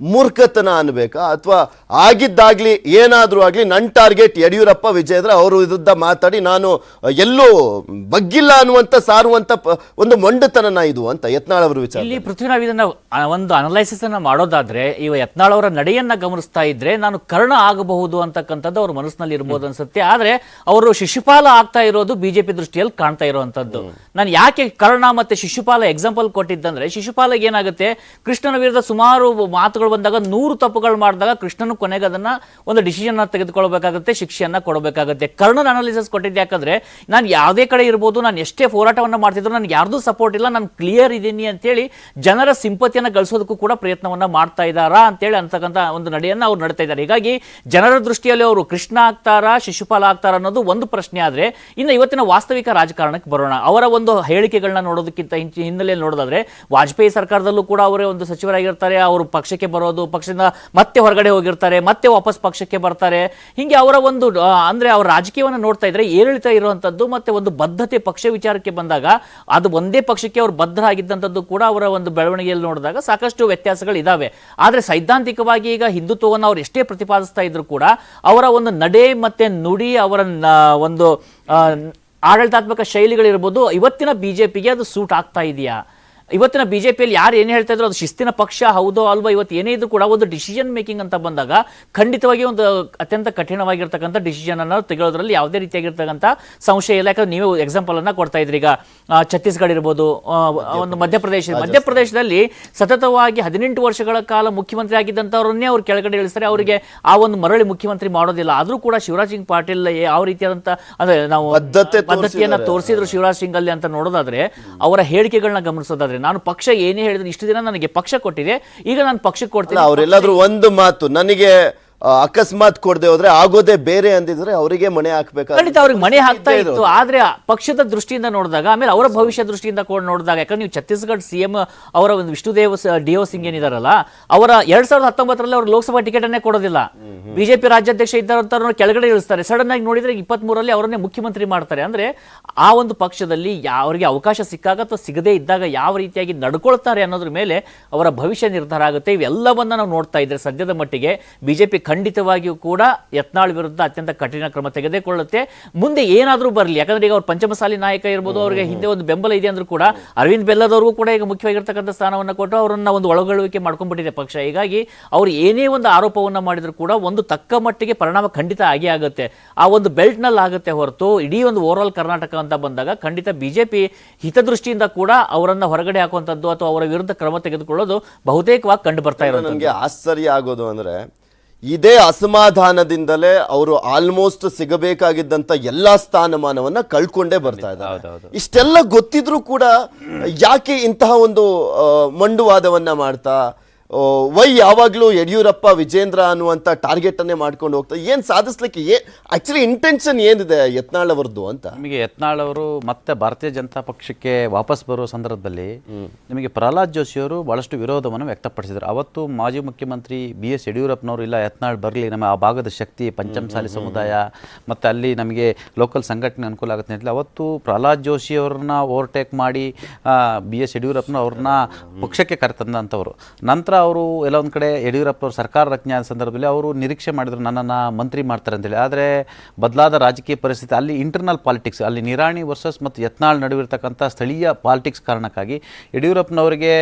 [SPEAKER 1] ಮೂರ್ಖತನ ಅನ್ಬೇಕಾ? ಅಥವಾ ಆಗಿದ್ದಾಗ್ಲಿ, ಏನಾದರೂ ಆಗ್ಲಿ ನನ್ನ ಟಾರ್ಗೆಟ್ ಯಡಿಯೂರಪ್ಪ, ವಿಜಯೇಂದ್ರ ಅವರು ವಿರುದ್ಧ ಮಾತಾಡಿ, ನಾನು ಎಲ್ಲೂ ಬಗ್ಗಿಲ್ಲ ಅನ್ನುವಂತ, ಸಾರುವಂತ ಪ- ಒಂದು ಮೊಂಡತನನ ಇದು ಅಂತ ಯತ್ನಾಳ್ ಅವರು ವಿಚಾರ.
[SPEAKER 6] ಇಲ್ಲಿ ಪೃಥ್ವಿನಾವ್ ಇದನ್ನ ಒಂದು ಅನಲೈಸಿಸ್ ಅನ್ನ ಮಾಡೋದಾದ್ರೆ, ಇವ ಯತ್ನಾಳ್ ಅವರ ನಡೆಯನ್ನ ಗಮನಿಸ್ತಾ ಇದ್ರೆ, ನಾನು ಕರ್ಣ ಆಗಬಹುದು ಅಂತಕ್ಕಂಥದ್ದು ಅವ್ರ ಮನಸ್ಸಿನಲ್ಲಿ ಇರ್ಬೋದು ಅನ್ಸುತ್ತೆ. ಆದ್ರೆ, ಅವರು ಶಿಶುಪಾಲ ಆಗ್ತಾ ಇರೋದು ಬಿಜೆಪಿ ದೃಷ್ಟಿಯಲ್ಲಿ ಕಾಣ್ತಾ ಇರುವಂತದ್ದು ನಾನು ಯಾಕೆ ಕರ್ಣ ಮತ್ತೆ ಶಿಶುಪಾಲ ಎಕ್ಸಾಂಪಲ್ ಕೊಟ್ಟಿದ್ದಂದ್ರೆ, ಶಿಶುಪಾಲಗೆ ಏನಾಗುತ್ತೆ? ಕೃಷ್ಣನ ವಿರುದ್ಧ ಸುಮಾರು ಮಾತುಗಳು ಬಂದಾಗ ನೂರು ತಪ್ಪುಗಳು ಮಾಡಿದಾಗ ಕೃಷ್ಣನು ಕೊನೆಗೆ ಅದನ್ನ ಒಂದು ಡಿಸಿಷನ್ ತೆಗೆದುಕೊಳ್ಬೇಕಾಗುತ್ತೆ, ಶಿಕ್ಷೆಯನ್ನ ಕೊಡಬೇಕಾಗುತ್ತೆ. ಕರ್ಣನ ಅನಾಲಿಸಿಸ್ ಕೊಟ್ಟಿದ್ದೆ ಯಾಕಂದ್ರೆ, ನಾನು ಯಾವುದೇ ಕಡೆ ಇರ್ಬೋದು, ನಾನು ಎಷ್ಟೇ ಹೋರಾಟವನ್ನ ಮಾಡ್ತಿದ್ರು, ನನಗೆ ಯಾರ್ದು ಸಪೋರ್ಟ್ ಇಲ್ಲ, ನಾನು ಕ್ಲಿಯರ್ ಇದ್ದೀನಿ ಅಂತೇಳಿ ಜನರ ಸಿಂಪತಿಯನ್ನ ಗಳಿಸೋದಕ್ಕೂ ಕೂಡ ಪ್ರಯತ್ನವನ್ನ ಮಾಡ್ತಾ ಇದ್ದಾರಾ ಅಂತೇಳಿ ಅಂತಕ್ಕಂಥ ಒಂದು ನಡೆಯನ್ನ ಅವ್ರು ನಡ್ತಾ ಇದ್ದಾರೆ. ಹೀಗಾಗಿ ಜನರ ದೃಷ್ಟಿಯಲ್ಲಿ ಅವರು ಕೃಷ್ಣ ಆಗ್ತಾರಾ, ಶಿಶುಪಾಲ ಆಗ್ತಾರ ಅನ್ನೋದು ಒಂದು ಪ್ರಶ್ನೆ ಆದ್ರೆ, ಇನ್ನು ಇವತ್ತಿನ ವಾಸ್ತವಿಕ ರಾಜಕಾರಣಕ್ಕೆ ಬರೋಣ. ಅವರ ಒಂದು ಹೇಳಿಕೆಗಳನ್ನ ನೋಡೋದಕ್ಕಿಂತ ಹಿನ್ನೆಲೆಯಲ್ಲಿ ನೋಡೋದಾದ್ರೆ, ವಾಜಪೇಯಿ ಸರ್ಕಾರದಲ್ಲೂ ಕೂಡ ಅವರೇ ಒಂದು ಸಚಿವರಾಗಿರ್ತಾರೆ, ಅವರು ಪಕ್ಷಕ್ಕೆ ಬರೋದು, ಪಕ್ಷದಿಂದ ಮತ್ತೆ ಹೊರಗಡೆ ಹೋಗಿರ್ತಾರೆ, ಮತ್ತೆ ವಾಪಸ್ ಪಕ್ಷಕ್ಕೆ ಬರ್ತಾರೆ. ಹಿಂಗೆ ಅವರ ಒಂದು ಅಂದ್ರೆ ಅವರ ರಾಜಕೀಯವನ್ನು ನೋಡ್ತಾ ಇದ್ರೆ ಏರಿಳಿತ ಇರುವಂತದ್ದು ಮತ್ತೆ ಒಂದು ಬದ್ಧತೆ ಪಕ್ಷ ವಿಚಾರಕ್ಕೆ ಬಂದಾಗ ಅದು ಒಂದೇ ಪಕ್ಷಕ್ಕೆ ಅವರು ಬದ್ಧರಾಗಿದ್ದಂಥದ್ದು ಕೂಡ ಅವರ ಒಂದು ಬೆಳವಣಿಗೆಯಲ್ಲಿ ನೋಡಿದಾಗ ಸಾಕಷ್ಟು ವ್ಯತ್ಯಾಸಗಳು ಇದಾವೆ. ಆದ್ರೆ ಸೈದ್ಧಾಂತಿಕವಾಗಿ ಈಗ ಹಿಂದುತ್ವವನ್ನು ಅವ್ರು ಎಷ್ಟೇ ಪ್ರತಿಪಾದಿಸ್ತಾ ಇದ್ರು ಕೂಡ ಅವರ ಒಂದು ನಡೆ ಮತ್ತೆ ನುಡಿ ಅವರ ಒಂದು ಆಡಳಿತಾತ್ಮಕ ಶೈಲಿಗಳಿರ್ಬೋದು, ಇವತ್ತಿನ ಬಿಜೆಪಿಗೆ ಅದು ಸೂಟ್ ಆಗ್ತಾ ಇದೆಯಾ? ಇವತ್ತಿನ ಬಿಜೆಪಿಯಲ್ಲಿ ಯಾರು ಏನು ಹೇಳ್ತಾ ಇದ್ರು ಅದು ಶಿಸ್ತಿನ ಪಕ್ಷ ಹೌದೋ ಅಲ್ವಾ ಇವತ್ತು ಏನೇ ಇದ್ರು ಕೂಡ ಒಂದು ಡಿಸಿಷನ್ ಮೇಕಿಂಗ್ ಅಂತ ಬಂದಾಗ ಖಂಡಿತವಾಗಿ ಒಂದು ಅತ್ಯಂತ ಕಠಿಣವಾಗಿರ್ತಕ್ಕಂಥ ಡಿಸಿಷನ್ ಅನ್ನು ತೆಗೆಯೋದ್ರಲ್ಲಿ ಯಾವುದೇ ರೀತಿಯಾಗಿರ್ತಕ್ಕಂಥ ಸಂಶಯ ಇಲ್ಲ. ಯಾಕಂದ್ರೆ ನೀವು ಎಕ್ಸಾಂಪಲ್ ಅನ್ನ ಕೊಡ್ತಾ ಇದ್ರಿ. ಈಗ ಛತ್ತೀಸ್ಗಢ ಇರ್ಬೋದು ಒಂದು ಮಧ್ಯಪ್ರದೇಶ ಮಧ್ಯಪ್ರದೇಶದಲ್ಲಿ ಸತತವಾಗಿ ಹದಿನೆಂಟು ವರ್ಷಗಳ ಕಾಲ ಮುಖ್ಯಮಂತ್ರಿ ಆಗಿದ್ದಂಥವ್ರನ್ನೇ ಅವ್ರು ಕೆಳಗಡೆ ಇಳಿಸ್ತಾರೆ. ಅವರಿಗೆ ಆ ಒಂದು ಮರಳಿ ಮುಖ್ಯಮಂತ್ರಿ ಮಾಡೋದಿಲ್ಲ. ಆದರೂ ಕೂಡ ಶಿವರಾಜ್ ಸಿಂಗ್ ಪಾಟೀಲ್ ಯಾವ ರೀತಿಯಾದಂತ ಅಂದ್ರೆ ನಾವು ಪದ್ಧತಿಯನ್ನು
[SPEAKER 1] ಪದ್ಧತಿಯನ್ನ
[SPEAKER 6] ತೋರಿಸಿದ್ರು ಶಿವರಾಜ್ ಸಿಂಗ್ ಅಲ್ಲಿ ಅಂತ ನೋಡೋದಾದ್ರೆ ಅವರ ಹೇಳಿಕೆಗಳನ್ನ ಗಮನಿಸೋದಾದ್ರೆ ನಾನು ಪಕ್ಷ ಏನೇ ಹೇಳಿದ್ರೆ ಇಷ್ಟು ದಿನ ನನಗೆ ಪಕ್ಷ ಕೊಟ್ಟಿದೆ, ಈಗ ನಾನು ಪಕ್ಷಕ್ಕೆ ಕೊಡ್ತೀನಿ.
[SPEAKER 1] ಅವರೆಲ್ಲಾದ್ರೂ ಒಂದು ಮಾತು, ನನಗೆ ಅಕಸ್ಮಾತ್ ಕೊಡದೆ ಹೋದ್ರೆ ಆಗೋದೇ ಬೇರೆ ಅಂದಿದ್ರೆ ಅವರಿಗೆ ಮನೆ ಹಾಕ್ಬೇಕು
[SPEAKER 6] ಖಂಡಿತ ಅವ್ರಿಗೆ ಮನೆ ಹಾಕ್ತಾ ಇತ್ತು. ಆದ್ರೆ ಪಕ್ಷದ ದೃಷ್ಟಿಯಿಂದ ನೋಡಿದಾಗ ಆಮೇಲೆ ಅವರ ಭವಿಷ್ಯ ದೃಷ್ಟಿಯಿಂದ ಕೂಡ ನೋಡಿದಾಗ ಯಾಕಂದ್ರೆ ನೀವು ಛತ್ತೀಸ್ಗಢ ಸಿಎಂ ಅವರ ಒಂದು ವಿಷ್ಣುದೇವ್ ಡಿ ಒ ಸಿಂಗ್ ಏನಿದಾರಲ್ಲ ಅವರ ಎರಡ್ ಸಾವಿರದ ಹತ್ತೊಂಬತ್ತರಲ್ಲಿ ಅವ್ರು ಲೋಕಸಭಾ ಟಿಕೆಟ್ ಅನ್ನೇ ಕೊಡೋದಿಲ್ಲ ಬಿಜೆಪಿ ರಾಜ್ಯಾಧ್ಯಕ್ಷ ಇದ್ದಾರಂತ ಕೆಳಗಡೆ ಇಳಿಸ್ತಾರೆ. ಸಡನ್ ಆಗಿ ನೋಡಿದ್ರೆ ಇಪ್ಪತ್ತ್ ಮೂರಲ್ಲಿ ಅವರನ್ನೇ ಮುಖ್ಯಮಂತ್ರಿ ಮಾಡ್ತಾರೆ. ಅಂದ್ರೆ ಆ ಒಂದು ಪಕ್ಷದಲ್ಲಿ ಯಾ- ಅವರಿಗೆ ಅವಕಾಶ ಸಿಕ್ಕಾಗ ಅಥವಾ ಸಿಗದೇ ಇದ್ದಾಗ ಯಾವ ರೀತಿಯಾಗಿ ನಡ್ಕೊಳ್ತಾರೆ ಅನ್ನೋದ್ರ ಮೇಲೆ ಅವರ ಭವಿಷ್ಯ ನಿರ್ಧಾರ ಆಗುತ್ತೆ. ಇವೆಲ್ಲವನ್ನ ನಾವು ನೋಡ್ತಾ ಇದ್ರೆ ಸದ್ಯದ ಮಟ್ಟಿಗೆ ಬಿಜೆಪಿ ಖಂಡಿತವಾಗಿಯೂ ಕೂಡ ಯತ್ನಾಳ್ ವಿರುದ್ಧ ಅತ್ಯಂತ ಕಠಿಣ ಕ್ರಮ ತೆಗೆದುಕೊಳ್ಳುತ್ತೆ. ಮುಂದೆ ಏನಾದರೂ ಬರಲಿ. ಯಾಕಂದ್ರೆ ಈಗ ಅವ್ರು ಪಂಚಮಸಾಲಿ ನಾಯಕ ಇರ್ಬೋದು ಅವರಿಗೆ ಹಿಂದೆ ಒಂದು ಬೆಂಬಲ ಇದೆ ಅಂದ್ರೂ ಕೂಡ ಅರವಿಂದ್ ಬೆಲ್ಲದವ್ರಿಗೂ ಕೂಡ ಈಗ ಮುಖ್ಯವಾಗಿರ್ತಕ್ಕಂಥ ಸ್ಥಾನವನ್ನು ಕೊಟ್ಟು ಅವರನ್ನ ಒಂದು ಒಳಗೊಳ್ಳುವಿಕೆ ಮಾಡ್ಕೊಂಡ್ಬಿಟ್ಟಿದೆ ಪಕ್ಷ. ಹೀಗಾಗಿ ಅವರು ಏನೇ ಒಂದು ಆರೋಪವನ್ನು ಮಾಡಿದ್ರು ಕೂಡ ಒಂದು ತಕ್ಕ ಮಟ್ಟಿಗೆ ಪರಿಣಾಮ ಖಂಡಿತ ಆಗೇ ಆಗುತ್ತೆ. ಆ ಒಂದು ಬೆಲ್ಟ್ನಲ್ಲಿ ಆಗುತ್ತೆ ಹೊರತು ಇಡೀ ಒಂದು ಓವರ್ ಆಲ್ ಕರ್ನಾಟಕ ಅಂತ ಬಂದಾಗ ಖಂಡಿತ ಬಿಜೆಪಿ ಹಿತದೃಷ್ಟಿಯಿಂದ ಕೂಡ ಅವರನ್ನ ಹೊರಗಡೆ ಹಾಕುವಂಥದ್ದು ಅಥವಾ ಅವರ ವಿರುದ್ಧ ಕ್ರಮ ತೆಗೆದುಕೊಳ್ಳೋದು ಬಹುತೇಕವಾಗಿ ಕಂಡು ಬರ್ತಾ ಇರೋದು
[SPEAKER 1] ನಮಗೆ ಆಶ್ಚರ್ಯ ಆಗೋದು ಅಂದ್ರೆ ಇದೇ ಅಸಮಾಧಾನದಿಂದಲೇ ಅವರು ಆಲ್ಮೋಸ್ಟ್ ಸಿಗಬೇಕಾಗಿದ್ದಂತ ಎಲ್ಲಾ ಸ್ಥಾನಮಾನವನ್ನ ಕಳ್ಕೊಂಡೇ ಬರ್ತಾ ಇದ್ದಾರೆ. ಇಷ್ಟೆಲ್ಲ ಗೊತ್ತಿದ್ರೂ ಕೂಡ ಯಾಕೆ ಇಂತಹ ಒಂದು ಮಂಡುವಾದವನ್ನ ಮಾಡ್ತಾ ವೈ ಯಾವಾಗಲೂ ಯಡಿಯೂರಪ್ಪ, ವಿಜೇಂದ್ರ ಅನ್ನುವಂಥ ಟಾರ್ಗೆಟನ್ನೇ ಮಾಡ್ಕೊಂಡು ಹೋಗ್ತಾರೆ ಏನು ಸಾಧಿಸ್ಲಿಕ್ಕೆ ಏ ಆ್ಯಕ್ಚುಲಿ ಇಂಟೆನ್ಷನ್ ಏನಿದೆ ಯತ್ನಾಳ್ ಅವರದ್ದು ಅಂತ?
[SPEAKER 2] ನಿಮಗೆ ಯತ್ನಾಳ್ ಅವರು ಮತ್ತೆ ಭಾರತೀಯ ಜನತಾ ಪಕ್ಷಕ್ಕೆ ವಾಪಸ್ ಬರುವ ಸಂದರ್ಭದಲ್ಲಿ ನಿಮಗೆ ಪ್ರಹ್ಲಾದ್ ಜೋಶಿ ಅವರು ಬಹಳಷ್ಟು ವಿರೋಧವನ್ನು ವ್ಯಕ್ತಪಡಿಸಿದರು. ಅವತ್ತು ಮಾಜಿ ಮುಖ್ಯಮಂತ್ರಿ ಬಿ ಎಸ್ ಯಡಿಯೂರಪ್ಪನವರು, ಇಲ್ಲ ಯತ್ನಾಳ್ ಬರಲಿ, ನಮ್ಮ ಆ ಭಾಗದ ಶಕ್ತಿ, ಪಂಚಮಸಾಲಿ ಸಮುದಾಯ, ಮತ್ತು ಅಲ್ಲಿ ನಮಗೆ ಲೋಕಲ್ ಸಂಘಟನೆ ಅನುಕೂಲ ಆಗುತ್ತೆ ಅಂತ ಅವತ್ತು ಪ್ರಹ್ಲಾದ್ ಜೋಶಿ ಅವ್ರನ್ನ ಓವರ್ಟೇಕ್ ಮಾಡಿ ಬಿ ಎಸ್ ಯಡಿಯೂರಪ್ಪನ ಅವ್ರನ್ನ ಪಕ್ಷಕ್ಕೆ ಕರೆತಂದಂಥವ್ರು. ನಂತರ ಅವರು ಎಲ್ಲ ಒಂದು ಕಡೆ ಯಡಿಯೂರಪ್ಪ ಅವರು ಸರ್ಕಾರ ರಚನೆ ಆದ ಸಂದರ್ಭದಲ್ಲಿ ಅವರು ನಿರೀಕ್ಷೆ ಮಾಡಿದ್ರು, ನನ್ನನ್ನು ಮಂತ್ರಿ ಮಾಡ್ತಾರೆ ಅಂತೇಳಿ. ಆದರೆ ಬದಲಾದ ರಾಜಕೀಯ ಪರಿಸ್ಥಿತಿ, ಅಲ್ಲಿ ಇಂಟರ್ನಲ್ ಪಾಲಿಟಿಕ್ಸ್ ಅಲ್ಲಿ ನಿರಾಣಿ ವರ್ಸಸ್ ಮತ್ತು ಯತ್ನಾಳ್ ನಡುವಿರ್ತಕ್ಕಂಥ ಸ್ಥಳೀಯ ಪಾಲಿಟಿಕ್ಸ್ ಕಾರಣಕ್ಕಾಗಿ ಯಡಿಯೂರಪ್ಪನವರಿಗೆ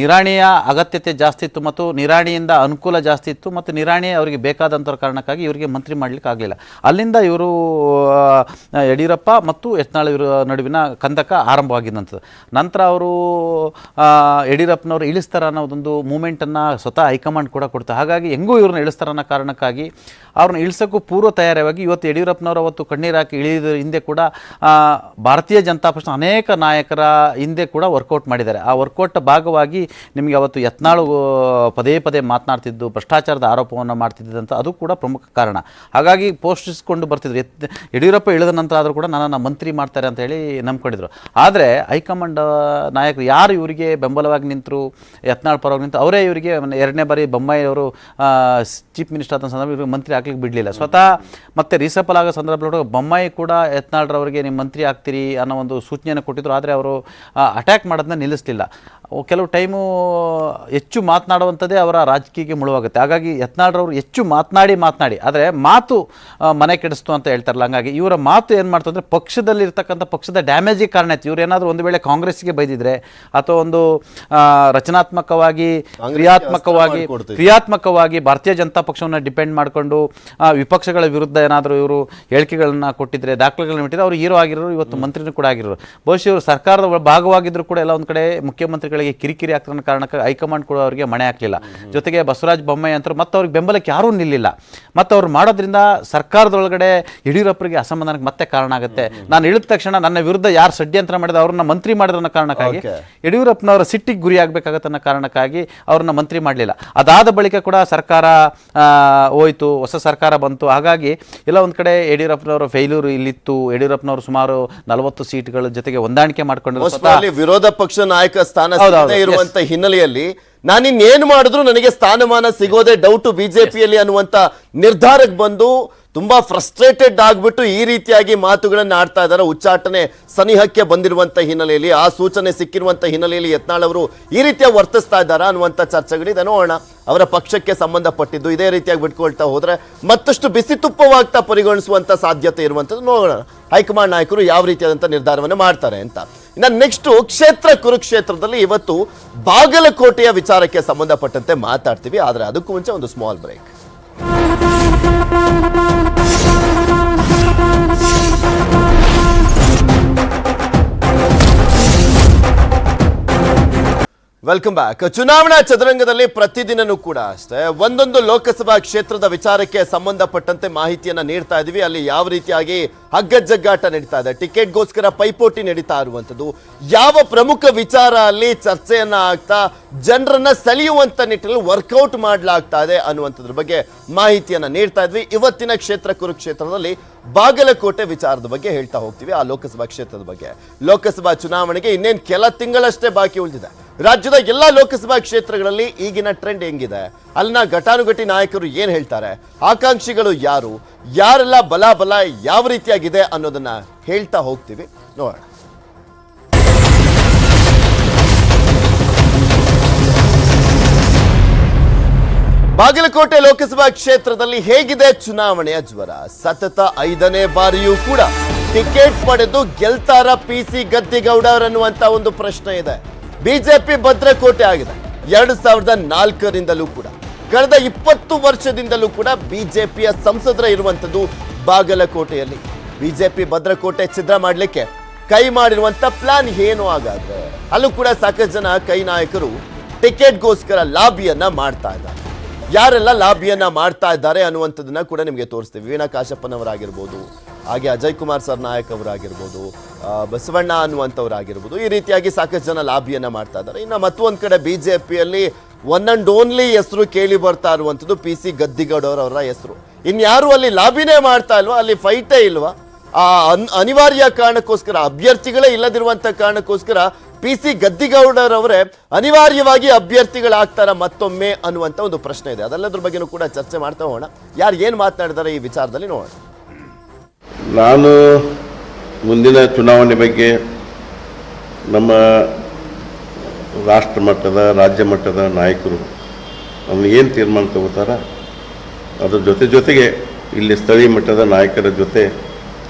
[SPEAKER 2] ನಿರಾಣಿಯ ಅಗತ್ಯತೆ ಜಾಸ್ತಿ ಇತ್ತು ಮತ್ತು ನಿರಾಣಿಯಿಂದ ಅನುಕೂಲ ಜಾಸ್ತಿ ಇತ್ತು ಮತ್ತು ನಿರಾಣಿ ಅವರಿಗೆ ಬೇಕಾದಂಥ ಕಾರಣಕ್ಕಾಗಿ ಇವರಿಗೆ ಮಂತ್ರಿ ಮಾಡಲಿಕ್ಕೆ ಆಗಲಿಲ್ಲ. ಅಲ್ಲಿಂದ ಇವರು ಯಡಿಯೂರಪ್ಪ ಮತ್ತು ಯತ್ನಾಳ್ ಇವರ ನಡುವಿನ ಕಂದಕ ಆರಂಭವಾಗಿದ್ದಂಥದ್ದು ನಂತರ ಅವರು ಯಡಿಯೂರಪ್ಪನವರು ಇಳಿಸ್ತಾರ ಅನ್ನೋದೊಂದು ಮೂಮೆಂಟನ್ನು ಸ್ವತಃ ಹೈಕಮಾಂಡ್ ಕೂಡ ಕೊಡ್ತಾ ಹಾಗಾಗಿ ಹೆಂಗೂ ಇವ್ರನ್ನ ಇಳಿಸ್ತಾರನ್ನೋ ಕಾರಣಕ್ಕಾಗಿ ಅವ್ರನ್ನ ಇಳಿಸೋಕ್ಕೂ ಪೂರ್ವ ತಯಾರಿಯಾಗಿ ಇವತ್ತು ಯಡಿಯೂರಪ್ಪನವರು ಅವತ್ತು ಕಣ್ಣೀರು ಹಾಕಿ ಇಳಿದ ಹಿಂದೆ ಕೂಡ ಭಾರತೀಯ ಜನತಾ ಪಕ್ಷ ಅನೇಕ ನಾಯಕರ ಹಿಂದೆ ಕೂಡ ವರ್ಕೌಟ್ ಮಾಡಿದ್ದಾರೆ. ಆ ವರ್ಕೌಟ್ ಭಾಗವಾಗಿ ನಿಮಗೆ ಅವತ್ತು ಯತ್ನಾಳು ಪದೇ ಪದೇ ಮಾತನಾಡ್ತಿದ್ದು, ಭ್ರಷ್ಟಾಚಾರದ ಆರೋಪವನ್ನು ಮಾಡ್ತಿದ್ದಂಥ ಅದು ಕೂಡ ಪ್ರಮುಖ ಕಾರಣ. ಹಾಗಾಗಿ ಪೋಷಿಸಿಕೊಂಡು ಬರ್ತಿದ್ರು. ಎತ್ ಯಡಿಯೂರಪ್ಪ ಇಳಿದ ನಂತರ ಆದರೂ ಕೂಡ ನನ್ನನ್ನು ಮಂತ್ರಿ ಮಾಡ್ತಾರೆ ಅಂತ ಹೇಳಿ ನಂಬ್ಕೊಂಡಿದ್ರು. ಆದರೆ ಹೈಕಮಾಂಡ್ ನಾಯಕರು ಯಾರು ಇವರಿಗೆ ಬೆಂಬಲವಾಗಿ ನಿಂತರು? ಯತ್ನಾಳ್ ಪರವಾಗಿ ನಿಂತು ಅವರೇ ಇವರಿಗೆ ಎರಡನೇ ಬಾರಿ ಬೊಮ್ಮಾಯಿ ಅವರು ಚೀಫ್ ಮಿನಿಸ್ಟರ್ ಆದ ಸಂದರ್ಭ ಇವರಿಗೆ ಮಂತ್ರಿ ಆಗ್ಲಿಕ್ಕೆ ಬಿಡಲಿಲ್ಲ. ಸ್ವತಃ ಮತ್ತೆ ರೀಸಫಲ್ ಆಗೋ ಸಂದರ್ಭದೊಳಗೆ ಬೊಮ್ಮಾಯಿ ಕೂಡ ಯತ್ನಾಳ್ರವರಿಗೆ ನೀವು ಮಂತ್ರಿ ಆಗ್ತೀರಿ ಅನ್ನೋ ಒಂದು ಸೂಚನೆಯನ್ನು ಕೊಟ್ಟಿದ್ರು, ಆದರೆ ಅವರು ಅಟ್ಯಾಕ್ ಮಾಡೋದನ್ನ ನಿಲ್ಲಿಸಲಿಲ್ಲ. ಕೆಲವು ಟೈಮು ಹೆಚ್ಚು ಮಾತನಾಡುವಂಥದ್ದೇ ಅವರ ರಾಜಕೀಯಕ್ಕೆ ಮುಳುವಾಗುತ್ತೆ. ಹಾಗಾಗಿ ಯತ್ನಾಳ್ರವರು ಹೆಚ್ಚು ಮಾತನಾಡಿ ಮಾತನಾಡಿ. ಆದರೆ ಮಾತು ಮನೆ ಕೆಡಿಸ್ತು ಅಂತ ಹೇಳ್ತಾರಲ್ಲ ಹಂಗಾಗಿ ಇವರ ಮಾತು ಏನು ಮಾಡ್ತು ಅಂದರೆ ಪಕ್ಷದಲ್ಲಿರ್ತಕ್ಕಂಥ ಪಕ್ಷದ ಡ್ಯಾಮೇಜಿಗೆ ಕಾರಣ ಆಯ್ತು. ಇವರೇನಾದರೂ ಏನಾದರೂ ಒಂದು ವೇಳೆ ಕಾಂಗ್ರೆಸ್ಗೆ ಬೈದಿದ್ರೆ ಅಥವಾ ಒಂದು ರಚನಾತ್ಮಕವಾಗಿ ಕ್ರಿಯಾತ್ಮಕವಾಗಿ ಕ್ರಿಯಾತ್ಮಕವಾಗಿ ಭಾರತೀಯ ಜನತಾ ಪಕ್ಷವನ್ನು ಡಿಪೆಂಡ್ ಮಾಡಿಕೊಂಡು ವಿಪಕ್ಷಗಳ ವಿರುದ್ಧ ಏನಾದರೂ ಇವರು ಹೇಳಿಕೆಗಳನ್ನು ಕೊಟ್ಟಿದ್ರೆ ದಾಖಲೆಗಳನ್ನ ಬಿಟ್ಟಿದ್ರೆ ಅವರು ಹೀರೋ ಆಗಿರೋರು ಇವತ್ತು ಮಂತ್ರಿನೂ ಕೂಡ ಆಗಿರೋರು. ಬಹುಶಃ ಇವರು ಸರ್ಕಾರದ ಭಾಗವಾಗಿದ್ದರೂ ಕೂಡ ಎಲ್ಲ ಒಂದು ಕಡೆ ಮುಖ್ಯಮಂತ್ರಿಗಳಿಗೆ ಕಿರಿಕಿರಿ ಆಗ್ತಿರೋ ಕಾರಣಕ್ಕೆ ಹೈಕಮಾಂಡ್ ಕೂಡ ಅವರಿಗೆ ಮಣೆ ಹಾಕಲಿಲ್ಲ. ಜೊತೆಗೆ ಬಸವರಾಜ ಬೊಮ್ಮಾಯಿ ಅಂತರು ಮತ್ತು ಅವ್ರಿಗೆ ಬೆಂಬಲಕ್ಕೆ ಯಾರೂ ನಿಲ್ಲಿಲ್ಲ. ಮತ್ತು ಅವ್ರು ಮಾಡೋದ್ರಿಂದ ಸರ್ಕಾರದೊಳಗಡೆ ಯಡಿಯೂರಪ್ಪರಿಗೆ ಅಸಮಾಧಾನಕ್ಕೆ ಮತ್ತೆ ಕಾರಣ ಆಗುತ್ತೆ. ನಾನು ಇಳಿದ ತಕ್ಷಣ ನನ್ನ ವಿರುದ್ಧ ಯಾರು ಷಡ್ಯಂತ್ರ ಮಾಡಿದ ಅವ್ರನ್ನ ಮಂತ್ರಿ ಮಾಡಿದ ಅನ್ನೋ ಕಾರಣಕ್ಕಾಗಿ. ಯಡಿಯೂರಪ್ಪನವರ ಸಿಟ್ಟಿಗೆ ಗುರಿ ಆಗ್ಬೇಕಾಗತ್ತೆ ಅನ್ನೋ ಕಾರಣಕ್ಕಾಗಿ ಅವ್ರನ್ನ ಮಂತ್ರಿ ಮಾಡಲಿಲ್ಲ. ಅದಾದ ಬಳಿಕ ಕೂಡ ಸರ್ಕಾರ ಹೋಯಿತು ಹೊಸ ಸರ್ಕಾರ ಬಂತು. ಹಾಗಾಗಿ ಎಲ್ಲ ಒಂದು ಕಡೆ ಯಡಿಯೂರಪ್ಪನವರು ಫೇಲ್ಯೂರ್ ಇಲ್ಲಿತ್ತು. ಯಡಿಯೂರಪ್ಪನವರು ಸುಮಾರು ನಲವತ್ತು ಸೀಟ್ಗಳ ಜೊತೆಗೆ ಹೊಂದಾಣಿಕೆ
[SPEAKER 1] Most ವಿರೋಧ ಪಕ್ಷ ನಾಯಕ ಸ್ಥಾನ ಇರುವಂತ ಹಿನ್ನೆಲೆಯಲ್ಲಿ ನಾನಿನ್ನೇನು ಮಾಡಿದ್ರು ನನಗೆ ಸ್ಥಾನಮಾನ ಸಿಗೋದೇ ಡೌಟ್ ಬಿಜೆಪಿಯಲ್ಲಿ ಅನ್ನುವಂತ ನಿರ್ಧಾರಕ್ಕೆ ಬಂದು ತುಂಬಾ ಫ್ರಸ್ಟ್ರೇಟೆಡ್ ಆಗ್ಬಿಟ್ಟು ಈ ರೀತಿಯಾಗಿ ಮಾತುಗಳನ್ನು ಆಡ್ತಾ ಇದ್ದಾರೆ. ಉಚ್ಚಾಟನೆ ಸನಿಹಕ್ಕೆ ಬಂದಿರುವಂತ ಹಿನ್ನೆಲೆಯಲ್ಲಿ ಆ ಸೂಚನೆ ಸಿಕ್ಕಿರುವಂತ ಹಿನ್ನೆಲೆಯಲ್ಲಿ ಯತ್ನಾಳ್ ಅವರು ಈ ರೀತಿಯ ವರ್ತಿಸ್ತಾ ಇದ್ದಾರಾ ಅನ್ನುವಂತ ಚರ್ಚೆಗಳಿದೆ. ನೋಡೋಣ ಅವರ ಪಕ್ಷಕ್ಕೆ ಸಂಬಂಧಪಟ್ಟಿದ್ದು ಇದೇ ರೀತಿಯಾಗಿ ಬಿಟ್ಕೊಳ್ತಾ ಹೋದ್ರೆ ಮತ್ತಷ್ಟು ಬಿಸಿ ತುಪ್ಪವಾಗ್ತಾ ಪರಿಗಣಿಸುವಂತ ಸಾಧ್ಯತೆ ಇರುವಂತದ್ದು ನೋಡೋಣ ಹೈಕಮಾಂಡ್ ನಾಯಕರು ಯಾವ ರೀತಿಯಾದಂತ ನಿರ್ಧಾರವನ್ನು ಮಾಡ್ತಾರೆ ಅಂತ. ಇನ್ನು ನೆಕ್ಸ್ಟ್ ಕ್ಷೇತ್ರ, ಕುರುಕ್ಷೇತ್ರದಲ್ಲಿ ಇವತ್ತು ಬಾಗಲಕೋಟೆಯ ವಿಚಾರಕ್ಕೆ ಸಂಬಂಧಪಟ್ಟಂತೆ ಮಾತಾಡ್ತೀವಿ, ಆದ್ರೆ ಅದಕ್ಕೂ ಮುಂಚೆ ಒಂದು ಸ್ಮಾಲ್ ಬ್ರೇಕ್ ವೆಲ್ಕಮ್ ಬ್ಯಾಕ್ ಚುನಾವಣಾ ಚದುರಂಗದಲ್ಲಿ ಪ್ರತಿದಿನನೂ ಕೂಡ ಅಷ್ಟೇ. ಒಂದೊಂದು ಲೋಕಸಭಾ ಕ್ಷೇತ್ರದ ವಿಚಾರಕ್ಕೆ ಸಂಬಂಧಪಟ್ಟಂತೆ ಮಾಹಿತಿಯನ್ನ ನೀಡ್ತಾ ಇದ್ವಿ. ಅಲ್ಲಿ ಯಾವ ರೀತಿಯಾಗಿ ಹಗ್ಗಜಗ್ಗಾಟ ನಡೀತಾ ಇದೆ, ಟಿಕೆಟ್ಗೋಸ್ಕರ ಪೈಪೋಟಿ ನಡೀತಾ ಇರುವಂಥದ್ದು, ಯಾವ ಪ್ರಮುಖ ವಿಚಾರ ಅಲ್ಲಿ ಚರ್ಚೆಯನ್ನು ಆಗ್ತಾ, ಜನರನ್ನ ಸೆಳೆಯುವಂತ ನಿಟ್ಟಿನಲ್ಲಿ ವರ್ಕೌಟ್ ಮಾಡಲಾಗ್ತಾ ಇದೆ ಅನ್ನುವಂಥದ್ರ ಬಗ್ಗೆ ಮಾಹಿತಿಯನ್ನ ನೀಡ್ತಾ ಇದ್ವಿ. ಇವತ್ತಿನ ಕ್ಷೇತ್ರ ಕುರುಕ್ಷೇತ್ರದಲ್ಲಿ ಬಾಗಲಕೋಟೆ ವಿಚಾರದ ಬಗ್ಗೆ ಹೇಳ್ತಾ ಹೋಗ್ತೀವಿ ಆ ಲೋಕಸಭಾ ಕ್ಷೇತ್ರದ ಬಗ್ಗೆ. ಲೋಕಸಭಾ ಚುನಾವಣೆಗೆ ಇನ್ನೇನು ಕೆಲ ತಿಂಗಳಷ್ಟೇ ಬಾಕಿ ಉಳಿದಿದೆ. ರಾಜ್ಯದ ಎಲ್ಲಾ ಲೋಕಸಭಾ ಕ್ಷೇತ್ರಗಳಲ್ಲಿ ಈಗಿನ ಟ್ರೆಂಡ್ ಹೆಂಗಿದೆ? ಅಲ್ಲಿನ ಘಟಾನುಘಟಿ ನಾಯಕರು ಏನ್ ಹೇಳ್ತಾರೆ? ಆಕಾಂಕ್ಷಿಗಳು ಯಾರು? ಯಾರೆಲ್ಲ ಬಲ ಬಲ ಯಾವ ರೀತಿಯಾಗಿದೆ ಅನ್ನೋದನ್ನ ಹೇಳ್ತಾ ಹೋಗ್ತೀವಿ. ನೋಡೋಣ. ಬಾಗಲಕೋಟೆ ಲೋಕಸಭಾ ಕ್ಷೇತ್ರದಲ್ಲಿ ಹೇಗಿದೆ ಚುನಾವಣೆಯ ಜ್ವರ? ಸತತ ಐದನೇ ಬಾರಿಯೂ ಕೂಡ ಟಿಕೆಟ್ ಪಡೆದು ಗೆಲ್ತಾರ ಪಿ ಸಿ ಗದ್ದಿಗೌಡರನ್ನುವಂತ ಒಂದು ಪ್ರಶ್ನೆ ಇದೆ. ಬಿಜೆಪಿ ಭದ್ರಕೋಟೆ ಆಗಿದೆ. ಎರಡು ಸಾವಿರದ ನಾಲ್ಕರಿಂದಲೂ ಕೂಡ. ಕಳೆದ ಇಪ್ಪತ್ತು ವರ್ಷದಿಂದಲೂ ಕೂಡ ಬಿಜೆಪಿಯ ಸಂಸದರ ಇರುವಂತದ್ದು ಬಾಗಲಕೋಟೆಯಲ್ಲಿ. ಬಿಜೆಪಿ ಭದ್ರಕೋಟೆ ಛಿದ್ರ ಮಾಡಲಿಕ್ಕೆ ಕೈ ಮಾಡಿರುವಂತ ಪ್ಲಾನ್ ಏನು ಆಗಾದ್ರೆ ಅಲ್ಲೂ ಕೂಡ ಸಾಕಷ್ಟು ಜನ ಕೈ ನಾಯಕರು ಟಿಕೆಟ್ಗೋಸ್ಕರ ಲಾಬಿಯನ್ನ ಮಾಡ್ತಾ ಇದ್ದಾರೆ. ಯಾರೆಲ್ಲ ಲಾಬಿಯನ್ನ ಮಾಡ್ತಾ ಇದ್ದಾರೆ ಅನ್ನುವಂಥದ್ದನ್ನ ಕೂಡ ನಿಮಗೆ ತೋರಿಸ್ತೀವಿ. ವೀಣಾ ಕಾಶಪ್ಪನವರಾಗಿರ್ಬೋದು, ಹಾಗೆ ಅಜಯ್ ಕುಮಾರ್ ಸರ್ ನಾಯಕ್ ಅವರಾಗಿರ್ಬೋದು ಬಸವಣ್ಣ ಅನ್ನುವಂಥವ್ರಾಗಿರ್ಬೋದು, ಈ ರೀತಿಯಾಗಿ ಸಾಕಷ್ಟು ಜನ ಲಾಬಿಯನ್ನ ಮಾಡ್ತಾ ಇದ್ದಾರೆ. ಇನ್ನು ಮತ್ತೊಂದು ಕಡೆ ಬಿ ಜೆ ಪಿಯಲ್ಲಿ ಒನ್ ಅಂಡ್ ಓನ್ಲಿ ಹೆಸರು ಕೇಳಿ ಬರ್ತಾ ಇರುವಂಥದ್ದು ಪಿ ಸಿ ಗದ್ದಿಗೌಡರವರ ಹೆಸರು. ಇನ್ಯಾರು ಅಲ್ಲಿ ಲಾಬಿನೇ ಮಾಡ್ತಾ ಇಲ್ವಾ? ಅಲ್ಲಿ ಫೈಟೇ ಇಲ್ವಾ? ಆ, ಅನ್- ಅನಿವಾರ್ಯ ಕಾರಣಕ್ಕೋಸ್ಕರ, ಅಭ್ಯರ್ಥಿಗಳೇ ಇಲ್ಲದಿರುವಂತ ಕಾರಣಕ್ಕೋಸ್ಕರ ಪಿ ಸಿ ಗದ್ದಿಗೌಡರವರೇ ಅನಿವಾರ್ಯವಾಗಿ ಅಭ್ಯರ್ಥಿಗಳಾಗ್ತಾರ ಮತ್ತೊಮ್ಮೆ ಅನ್ನುವಂಥ ಒಂದು ಪ್ರಶ್ನೆ ಇದೆ. ಅದೆಲ್ಲದ್ರ ಬಗ್ಗೆನೂ ಕೂಡ ಚರ್ಚೆ ಮಾಡ್ತಾ ಹೋಗೋಣ. ಯಾರು ಏನು ಮಾತನಾಡಿದ್ದಾರೆ ಈ ವಿಚಾರದಲ್ಲಿ ನೋಡೋಣ.
[SPEAKER 7] ನಾನು ಮುಂದಿನ ಚುನಾವಣೆ ಬಗ್ಗೆ ನಮ್ಮ ರಾಷ್ಟ್ರ ಮಟ್ಟದ, ರಾಜ್ಯ ಮಟ್ಟದ ನಾಯಕರು ಅವನು ಏನು ತೀರ್ಮಾನ ತಗೋತಾರ? ಅದ್ರ ಜೊತೆ ಜೊತೆಗೆ ಇಲ್ಲಿ ಸ್ಥಳೀಯ ಮಟ್ಟದ ನಾಯಕರ ಜೊತೆ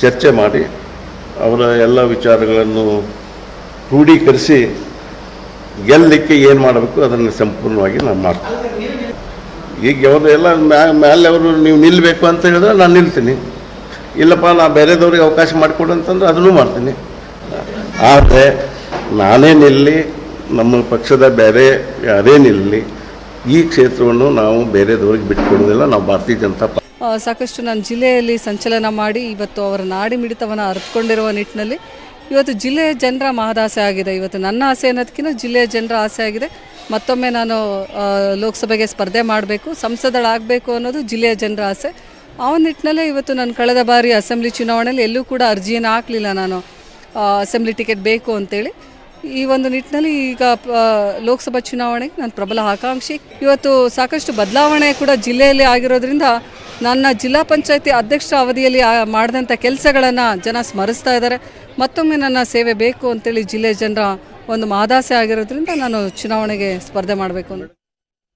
[SPEAKER 7] ಚರ್ಚೆ ಮಾಡಿ ಅವರ ಎಲ್ಲ ವಿಚಾರಗಳನ್ನು ಕ್ರೋಢೀಕರಿಸಿ ಗೆಲ್ಲಲಿಕ್ಕೆ ಏನು ಮಾಡಬೇಕು ಅದನ್ನು ಸಂಪೂರ್ಣವಾಗಿ ನಾನು ಮಾಡ್ತೀನಿ ಈಗ ಯಾವುದೇ ಎಲ್ಲ ಮ್ಯಾಲೆ ಅವರು ನೀವು ನಿಲ್ಲಬೇಕು ಅಂತ ಹೇಳಿದ್ರೆ ನಾನು ನಿಲ್ತೀನಿ. ಇಲ್ಲಪ್ಪ, ನಾ ಬೇರೆದವ್ರಿಗೆ ಅವಕಾಶ ಮಾಡಿಕೊಡು ಅಂತಂದ್ರೆ ಅದನ್ನು ಮಾಡ್ತೀನಿ. ಆದರೆ ನಾನೇ ನಿಲ್ಲಿ, ನಮ್ಮ ಪಕ್ಷದ ಬೇರೆ ಯಾರೇ ನಿಲ್ಲಿ, ಈ ಕ್ಷೇತ್ರವನ್ನು ನಾವು ಬೇರೆದವ್ರಿಗೆ ಬಿಟ್ಟುಕೊಡೋದಿಲ್ಲ ನಾವು ಭಾರತೀಯ ಜನತಾ ಪಕ್ಷ
[SPEAKER 8] ಸಾಕಷ್ಟು ನಾನು ಜಿಲ್ಲೆಯಲ್ಲಿ ಸಂಚಲನ ಮಾಡಿ ಇವತ್ತು ಅವರ ನಾಡಿ ಮಿಡಿತವನ್ನು ಅರ್ಥಕೊಂಡಿರುವ ನಿಟ್ಟಿನಲ್ಲಿ ಇವತ್ತು ಜಿಲ್ಲೆಯ ಜನರ ಮಹದಾಸೆ ಆಗಿದೆ. ಇವತ್ತು ನನ್ನ ಆಸೆ ಅನ್ನೋದಕ್ಕಿಂತ ಜಿಲ್ಲೆಯ ಜನರ ಆಸೆ ಆಗಿದೆ. ಮತ್ತೊಮ್ಮೆ ನಾನು ಲೋಕಸಭೆಗೆ ಸ್ಪರ್ಧೆ ಮಾಡಬೇಕು ಸಂಸದಳಾಗಬೇಕು ಅನ್ನೋದು ಜಿಲ್ಲೆಯ ಜನರ ಆಸೆ. ಆ ನಿಟ್ಟಿನಲ್ಲೇ ಇವತ್ತು ನಾನು ಕಳೆದ ಬಾರಿ ಅಸೆಂಬ್ಲಿ ಚುನಾವಣೆಯಲ್ಲಿ ಎಲ್ಲೂ ಕೂಡ ಅರ್ಜಿಯನ್ನು ಹಾಕಲಿಲ್ಲ ನಾನು. ಅಸೆಂಬ್ಲಿ ಟಿಕೆಟ್ ಬೇಕು ಅಂತೇಳಿ. ಈ ಒಂದು ನಿಟ್ಟಿನಲ್ಲಿ ಈಗ ಲೋಕಸಭಾ ಚುನಾವಣೆಗೆ ನಾನು ಪ್ರಬಲ ಆಕಾಂಕ್ಷಿ. ಇವತ್ತು ಸಾಕಷ್ಟು ಬದಲಾವಣೆ ಕೂಡ ಜಿಲ್ಲೆಯಲ್ಲಿ ಆಗಿರೋದ್ರಿಂದ ನನ್ನ ಜಿಲ್ಲಾ ಪಂಚಾಯತಿ ಅಧ್ಯಕ್ಷ ಅವಧಿಯಲ್ಲಿ ಮಾಡಿದಂಥ ಕೆಲಸಗಳನ್ನು ಜನ ಸ್ಮರಿಸ್ತಾ ಇದ್ದಾರೆ. ಮತ್ತೊಮ್ಮೆ ನನ್ನ ಸೇವೆ ಬೇಕು ಅಂತೇಳಿ ಜಿಲ್ಲೆಯ ಜನರ ಒಂದು ಮಾದಾಸೆ ಆಗಿರೋದ್ರಿಂದ ನಾನು ಚುನಾವಣೆಗೆ ಸ್ಪರ್ಧೆ ಮಾಡಬೇಕು ಅಂತ.